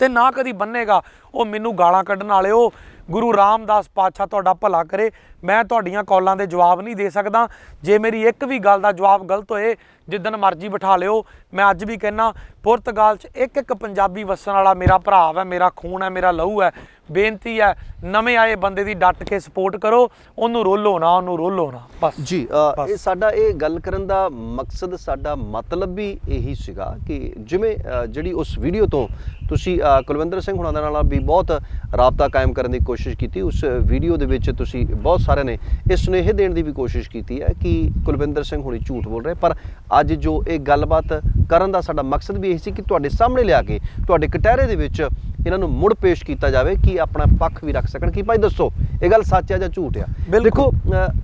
ਤੇ ਨਾ ਕਦੀ ਬੰਨੇਗਾ ਉਹ ਮੈਨੂੰ ਗਾਲਾਂ ਕੱਢਣ ਵਾਲਿਓ ਗੁਰੂ ਰਾਮਦਾਸ ਪਾਤਸ਼ਾਹ ਤੁਹਾਡਾ ਭਲਾ ਕਰੇ। ਮੈਂ ਤੁਹਾਡੀਆਂ ਕਾਲਾਂ ਦੇ ਜਵਾਬ ਨਹੀਂ ਦੇ ਸਕਦਾ। ਜੇ ਮੇਰੀ ਇੱਕ ਵੀ ਗੱਲ ਦਾ ਜਵਾਬ ਗਲਤ ਹੋਏ ਜਿੱਦਨ ਮਰਜ਼ੀ ਬਿਠਾ ਲਿਓ। ਮੈਂ ਅੱਜ ਵੀ ਕਹਿਣਾ ਪੁਰਤਗਾਲ 'ਚ ਇੱਕ ਇੱਕ ਪੰਜਾਬੀ ਵਸਣ ਵਾਲਾ ਮੇਰਾ ਭਰਾ ਹੈ ਮੇਰਾ ਖੂਨ ਹੈ ਮੇਰਾ ਲਹੂ ਹੈ। ਬੇਨਤੀ ਹੈ ਨਵੇਂ ਆਏ ਬੰਦੇ ਦੀ ਡਟ ਕੇ ਸਪੋਰਟ ਕਰੋ। ਉਹਨੂੰ ਰੋਲੋ ਨਾ ਉਹਨੂੰ ਰੋਲੋ ਨਾ। ਬਸ। ਜੀ ਇਹ ਸਾਡਾ ਇਹ ਗੱਲ ਕਰਨ ਦਾ ਮਕਸਦ ਸਾਡਾ ਮਤਲਬ ਵੀ ਇਹੀ ਸੀਗਾ ਕਿ ਜਿਵੇਂ ਜਿਹੜੀ ਉਸ ਵੀਡੀਓ ਤੋਂ ਤੁਸੀਂ ਕੁਲਵਿੰਦਰ ਸਿੰਘ ਹੁਣਾਂ ਦੇ ਨਾਲ ਵੀ ਬਹੁਤ ਰਾਬਤਾ ਕਾਇਮ ਕਰਨ ਦੀ ਕੋਸ਼ਿਸ਼ ਕੀਤੀ ਉਸ ਵੀਡੀਓ ਦੇ ਵਿੱਚ ਤੁਸੀਂ ਬਹੁਤ ਸਾਰਿਆਂ ਨੇ ਇਹ ਸੁਨੇਹੇ ਦੇਣ ਦੀ ਵੀ ਕੋਸ਼ਿਸ਼ ਕੀਤੀ ਹੈ ਕਿ ਕੁਲਵਿੰਦਰ ਸਿੰਘ ਹੁਣੀ ਝੂਠ ਬੋਲ ਰਹੇ ਪਰ ਅੱਜ ਜੋ ਇਹ ਗੱਲਬਾਤ ਕਰਨ ਦਾ ਸਾਡਾ ਮਕਸਦ ਵੀ ਇਹ ਸੀ ਕਿ ਤੁਹਾਡੇ ਸਾਹਮਣੇ ਲਿਆ ਕੇ ਤੁਹਾਡੇ ਕਟਹਿਰੇ ਦੇ ਵਿੱਚ ਇਹਨਾਂ ਨੂੰ ਮੁੜ ਪੇਸ਼ ਕੀਤਾ ਜਾਵੇ ਕਿ ਆਪਣਾ ਪੱਖ ਵੀ ਰੱਖ ਸਕਣ। ਕਿ ਭਾਈ ਦੱਸੋ ਇਹ ਗੱਲ ਸੱਚ ਆ ਜਾਂ ਝੂਠ ਆ। ਦੇਖੋ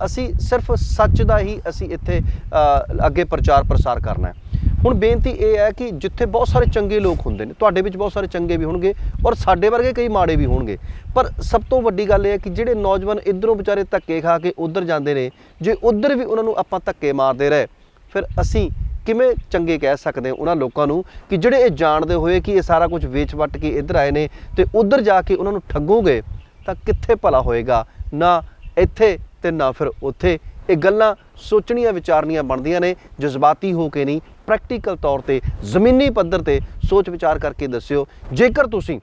ਅਸੀਂ ਸਿਰਫ ਸੱਚ ਦਾ ਹੀ ਅਸੀਂ ਇੱਥੇ ਅੱਗੇ ਪ੍ਰਚਾਰ ਪ੍ਰਸਾਰ ਕਰਨਾ ਹੈ। ਹੁਣ ਬੇਨਤੀ ਇਹ ਹੈ ਕਿ ਜਿੱਥੇ ਬਹੁਤ ਸਾਰੇ ਚੰਗੇ ਲੋਕ ਹੁੰਦੇ ਨੇ, ਤੁਹਾਡੇ ਵਿੱਚ ਬਹੁਤ ਸਾਰੇ ਚੰਗੇ ਵੀ ਹੋਣਗੇ ਔਰ ਸਾਡੇ ਵਰਗੇ ਕਈ ਮਾੜੇ ਵੀ ਹੋਣਗੇ। ਪਰ ਸਭ ਤੋਂ ਵੱਡੀ ਗੱਲ ਇਹ ਹੈ ਕਿ ਜਿਹੜੇ ਨੌਜਵਾਨ ਇਧਰੋਂ ਵਿਚਾਰੇ ਧੱਕੇ ਖਾ ਕੇ ਉਧਰ ਜਾਂਦੇ ਨੇ, ਜੇ ਉਧਰ ਵੀ ਉਹਨਾਂ ਨੂੰ ਆਪਾਂ ਧੱਕੇ ਮਾਰਦੇ ਰਹੇ, ਫਿਰ ਅਸੀਂ ਕਿਵੇਂ ਚੰਗੇ ਕਹਿ ਸਕਦੇ ਹਾਂ ਉਹਨਾਂ ਲੋਕਾਂ ਨੂੰ ਕਿ ਜਿਹੜੇ ਇਹ ਜਾਣਦੇ ਹੋਏ ਕਿ ਇਹ ਸਾਰਾ ਕੁਝ ਵੇਚ ਵੱਟ ਕੇ ਇੱਧਰ ਆਏ ਨੇ ਤੇ ਉਧਰ ਜਾ ਕੇ ਉਹਨਾਂ ਨੂੰ ਠੱਗੋਗੇ, ਤਾਂ ਕਿੱਥੇ ਭਲਾ ਹੋਏਗਾ? ਨਾ ਇੱਥੇ ਤੇ ਨਾ ਫਿਰ ਉੱਥੇ। ਇਹ ਗੱਲਾਂ ਸੋਚਣੀਆਂ, ਵਿਚਾਰਨੀਆਂ ਬਣਦੀਆਂ ਨੇ, ਜਜ਼ਬਾਤੀ ਹੋ ਕੇ ਨਹੀਂ ਪ੍ਰੈਕਟੀਕਲ ਤੌਰ ਤੇ, ਜ਼ਮੀਨੀ ਪੱਧਰ ਤੇ ਸੋਚ ਵਿਚਾਰ ਕਰਕੇ ਦੱਸਿਓ। ਜੇਕਰ ਤੁਸੀਂ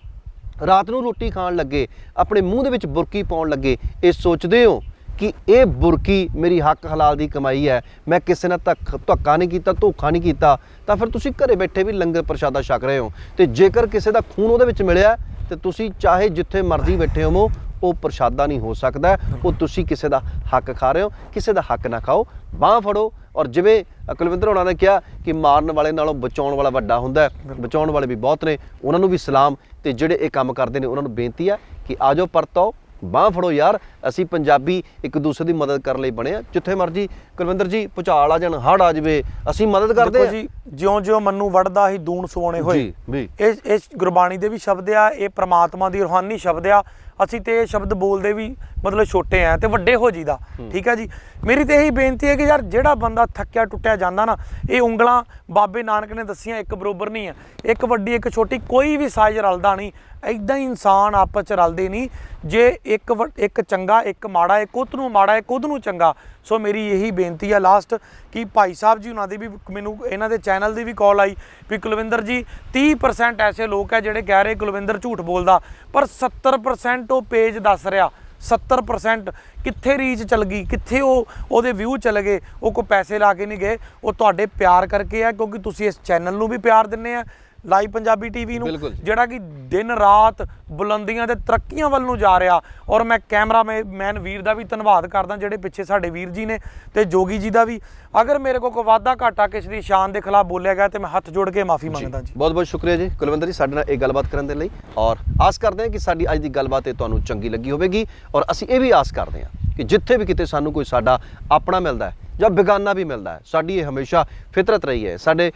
ਰਾਤ ਨੂੰ ਰੋਟੀ ਖਾਣ ਲੱਗੇ, ਆਪਣੇ ਮੂੰਹ ਦੇ ਵਿੱਚ ਬੁਰਕੀ ਪਾਉਣ ਲੱਗੇ, ਇਹ ਸੋਚਦੇ ਹੋ ਕਿ ਇਹ ਬੁਰਕੀ ਮੇਰੀ ਹੱਕ ਹਲਾਲ ਦੀ ਕਮਾਈ ਹੈ, ਮੈਂ ਕਿਸੇ ਨਾਲ ਧੱਕ, ਧੱਕਾ ਨਹੀਂ ਕੀਤਾ, ਧੋਖਾ ਨਹੀਂ ਕੀਤਾ, ਤਾਂ ਫਿਰ ਤੁਸੀਂ ਘਰੇ ਬੈਠੇ ਵੀ ਲੰਗਰ ਪ੍ਰਸ਼ਾਦਾ ਛਕ ਰਹੇ ਹੋ। ਤੇ ਜੇਕਰ ਕਿਸੇ ਦਾ ਖੂਨ ਉਹਦੇ ਵਿੱਚ ਮਿਲਿਆ, ਤੇ ਤੁਸੀਂ ਚਾਹੇ ਜਿੱਥੇ ਮਰਜ਼ੀ ਬੈਠੇ ਹੋਵੋ, ਉਹ ਪ੍ਰਸ਼ਾਦਾ ਨਹੀਂ ਹੋ ਸਕਦਾ, ਉਹ ਤੁਸੀਂ ਕਿਸੇ ਦਾ ਹੱਕ ਖਾ ਰਹੇ ਹੋ, ਕਿਸੇ ਦਾ ਹੱਕ ਨਾ ਖਾਓ, ਬਾਹ ਫੜੋ ਔਰ ਜਿਵੇਂ ਕੁਲਵਿੰਦਰ ਹੋਣਾ ਨੇ ਕਿਹਾ ਕਿ ਮਾਰਨ ਵਾਲੇ ਨਾਲੋਂ ਬਚਾਉਣ ਵਾਲਾ ਵੱਡਾ ਹੁੰਦਾ ਹੈ। ਬਚਾਉਣ ਵਾਲੇ ਵੀ ਬਹੁਤ ਨੇ। ਉਹਨਾਂ ਨੂੰ ਵੀ ਸਲਾਮ ਤੇ ਜਿਹੜੇ ਇਹ ਕੰਮ ਕਰਦੇ ਨੇ ਉਹਨਾਂ ਨੂੰ ਬੇਨਤੀ ਹੈ ਕਿ ਆਜੋ ਪਰਤੋ ਬਾਹ ਫੜੋ ਯਾਰ। ਅਸੀਂ ਪੰਜਾਬੀ ਇੱਕ ਦੂਸਰੇ ਦੀ ਮਦਦ ਕਰਨ ਲਈ ਬਣੇ ਆ। ਜਿੱਥੇ ਮਰਜ਼ੀ ਕੁਲਵਿੰਦਰ ਜੀ ਭੁਚਾਲ ਆ ਜਾਣ ਹੜ ਆ ਜਾਵੇ ਅਸੀਂ ਮਦਦ ਕਰਦੇ ਦੇਖੋ ਆ। ਜੀ ਜਿਉਂ-ਜਿਉਂ ਮੰਨੂ ਵੜਦਾ ਹੀ ਦੂਣ ਸਵਾਉਣੇ ਹੋਏ। ਜੀ ਇਹ ਇਸ ਗੁਰਬਾਣੀ ਦੇ ਵੀ ਸ਼ਬਦ ਆ ਇਹ ਪ੍ਰਮਾਤਮਾ ਦੀ ਰੂਹਾਨੀ ਸ਼ਬਦ ਆ। ਅਸੀਂ ਤੇ ਇਹ ਸ਼ਬਦ ਬੋਲਦੇ ਵੀ ਮਤਲਬ ਛੋਟੇ ਆ ਤੇ ਵੱਡੇ ਹੋ ਜੀਦਾ ਠੀਕ ਆ ਜੀ? ਮੇਰੀ ਤੇ ਇਹੀ ਬੇਨਤੀ ਹੈ ਕਿ ਯਾਰ ਜਿਹੜਾ ਬੰਦਾ ਥੱਕਿਆ ਟੁੱਟਿਆ ਜਾਂਦਾ ਨਾ ਇਹ ਉਂਗਲਾਂ ਬਾਬੇ ਨਾਨਕ ਨੇ ਦੱਸੀਆਂ ਇੱਕ ਬਰੋਬਰ ਨਹੀਂ ਆ। ਇੱਕ ਵੱਡੀ ਇੱਕ ਛੋਟੀ ਕੋਈ ਵੀ ਸਾਈਜ਼ ਰਲਦਾ ਨਹੀਂ। ਐਦਾਂ ਹੀ ਇਨਸਾਨ ਆਪਸ ਚ ਰਲਦੇ ਨਹੀਂ। ਜੇ ਇੱਕ ਇੱਕ ਚੰਗਾ ਇੱਕ ਮਾੜਾ, ਇੱਕ ਉਹਤ ਨੂੰ ਮਾੜਾ, ਇੱਕ ਉਹਦ ਨੂੰ ਚੰਗਾ। ਸੋ ਮੇਰੀ ਇਹੀ ਬੇਨਤੀ ਆ ਲਾਸਟ ਕਿ ਭਾਈ ਸਾਹਿਬ ਜੀ ਉਹਨਾਂ ਦੀ ਵੀ ਮੈਨੂੰ ਇਹਨਾਂ ਦੇ ਚੈਨਲ ਦੀ ਵੀ ਕਾਲ ਆਈ ਵੀ ਕੁਲਵਿੰਦਰ ਜੀ 30% ਐਸੇ ਲੋਕ ਹੈ ਜਿਹੜੇ ਕਹਿ ਰਹੇ ਕੁਲਵਿੰਦਰ ਝੂਠ ਬੋਲਦਾ, ਪਰ 70% ਉਹ ਪੇਜ ਦੱਸ ਰਿਹਾ। 70% ਕਿੱਥੇ ਰੀਚ ਚੱਲ ਗਈ, ਕਿੱਥੇ ਉਹ, ਉਹਦੇ ਵਿਊ ਚਲੇ ਗਏ, ਉਹ ਕੋਈ ਪੈਸੇ ਲਾ ਕੇ ਨਹੀਂ ਗਏ, ਉਹ ਤੁਹਾਡੇ ਪਿਆਰ ਕਰਕੇ ਆ, ਕਿਉਂਕਿ ਤੁਸੀਂ ਇਸ ਚੈਨਲ ਨੂੰ ਵੀ ਪਿਆਰ ਦਿੰਦੇ ਆ। ਲਾਈਵ ਪੰਜਾਬੀ ਟੀਵੀ ਨੂੰ। ਜਿਹੜਾ ਕਿ ਦਿਨ ਰਾਤ ਬੁਲੰਦੀਆਂ ਤੇ ਤਰੱਕੀਆਂ ਵੱਲ ਨੂੰ ਜਾ ਰਿਹਾ। ਔਰ ਮੈਂ ਕੈਮਰਾ ਮੈਨ ਵੀਰ ਦਾ ਵੀ ਧੰਨਵਾਦ ਕਰਦਾ ਜਿਹੜੇ ਪਿੱਛੇ ਸਾਡੇ ਵੀਰ ਜੀ ਨੇ ਤੇ ਜੋਗੀ ਜੀ ਦਾ ਵੀ। ਅਗਰ ਮੇਰੇ ਕੋਲ ਕੋਈ ਵਾਧਾ ਘਾਟਾ ਕਿਸੇ ਦੀ ਸ਼ਾਨ ਦੇ ਖਿਲਾਫ ਬੋਲਿਆ ਗਿਆ ਤੇ ਮੈਂ ਹੱਥ ਜੋੜ ਕੇ ਮਾਫੀ ਮੰਗਦਾ ਜੀ। ਬਹੁਤ ਬਹੁਤ ਸ਼ੁਕਰੀਆ ਜੀ। ਕੁਲਵਿੰਦਰ ਜੀ ਸਾਡੇ ਨਾਲ ਇਹ ਗੱਲਬਾਤ ਕਰਨ ਦੇ ਲਈ। ਔਰ ਆਸ ਕਰਦੇ ਹਾਂ ਕਿ ਸਾਡੀ ਅੱਜ ਦੀ ਗੱਲਬਾਤ ਇਹ ਤੁਹਾਨੂੰ ਚੰਗੀ ਲੱਗੀ ਹੋਵੇਗੀ। ਔਰ ਅਸੀਂ ਇਹ ਵੀ ਆਸ ਕਰਦੇ ਹਾਂ ਕਿ ਜਿੱਥੇ ਵੀ ਕਿਤੇ ਸਾਨੂੰ ਕੋਈ ਸਾਡਾ ਆਪਣਾ ਮਿਲਦਾ ਹੈ ਜਾਂ ਬੇਗਾਨਾ ਵੀ ਮਿਲਦਾ ਹੈ। ਸਾਡੀ ਇਹ ਹਮੇਸ਼ਾ ਫਿਤਰਤ ਰਹੀ ਹੈ। ਸਾਡੇ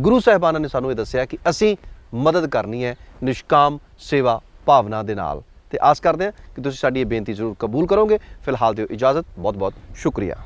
ਗੁਰੂ ਸਾਹਿਬਾਨਾਂ ਨੇ ਸਾਨੂੰ ਇਹ ਦੱਸਿਆ ਕਿ ਅਸੀਂ ਮਦਦ ਕਰਨੀ ਹੈ ਨਿਸ਼ਕਾਮ ਸੇਵਾ ਭਾਵਨਾ ਦੇ ਨਾਲ। ਤੇ ਆਸ ਕਰਦੇ ਹਾਂ ਕਿ ਤੁਸੀਂ ਸਾਡੀ ਇਹ ਬੇਨਤੀ ਜ਼ਰੂਰ ਕਬੂਲ ਕਰੋਗੇ। ਫਿਲਹਾਲ ਦਿਓ ਇਜਾਜ਼ਤ। ਬਹੁਤ ਬਹੁਤ ਸ਼ੁਕਰੀਆ।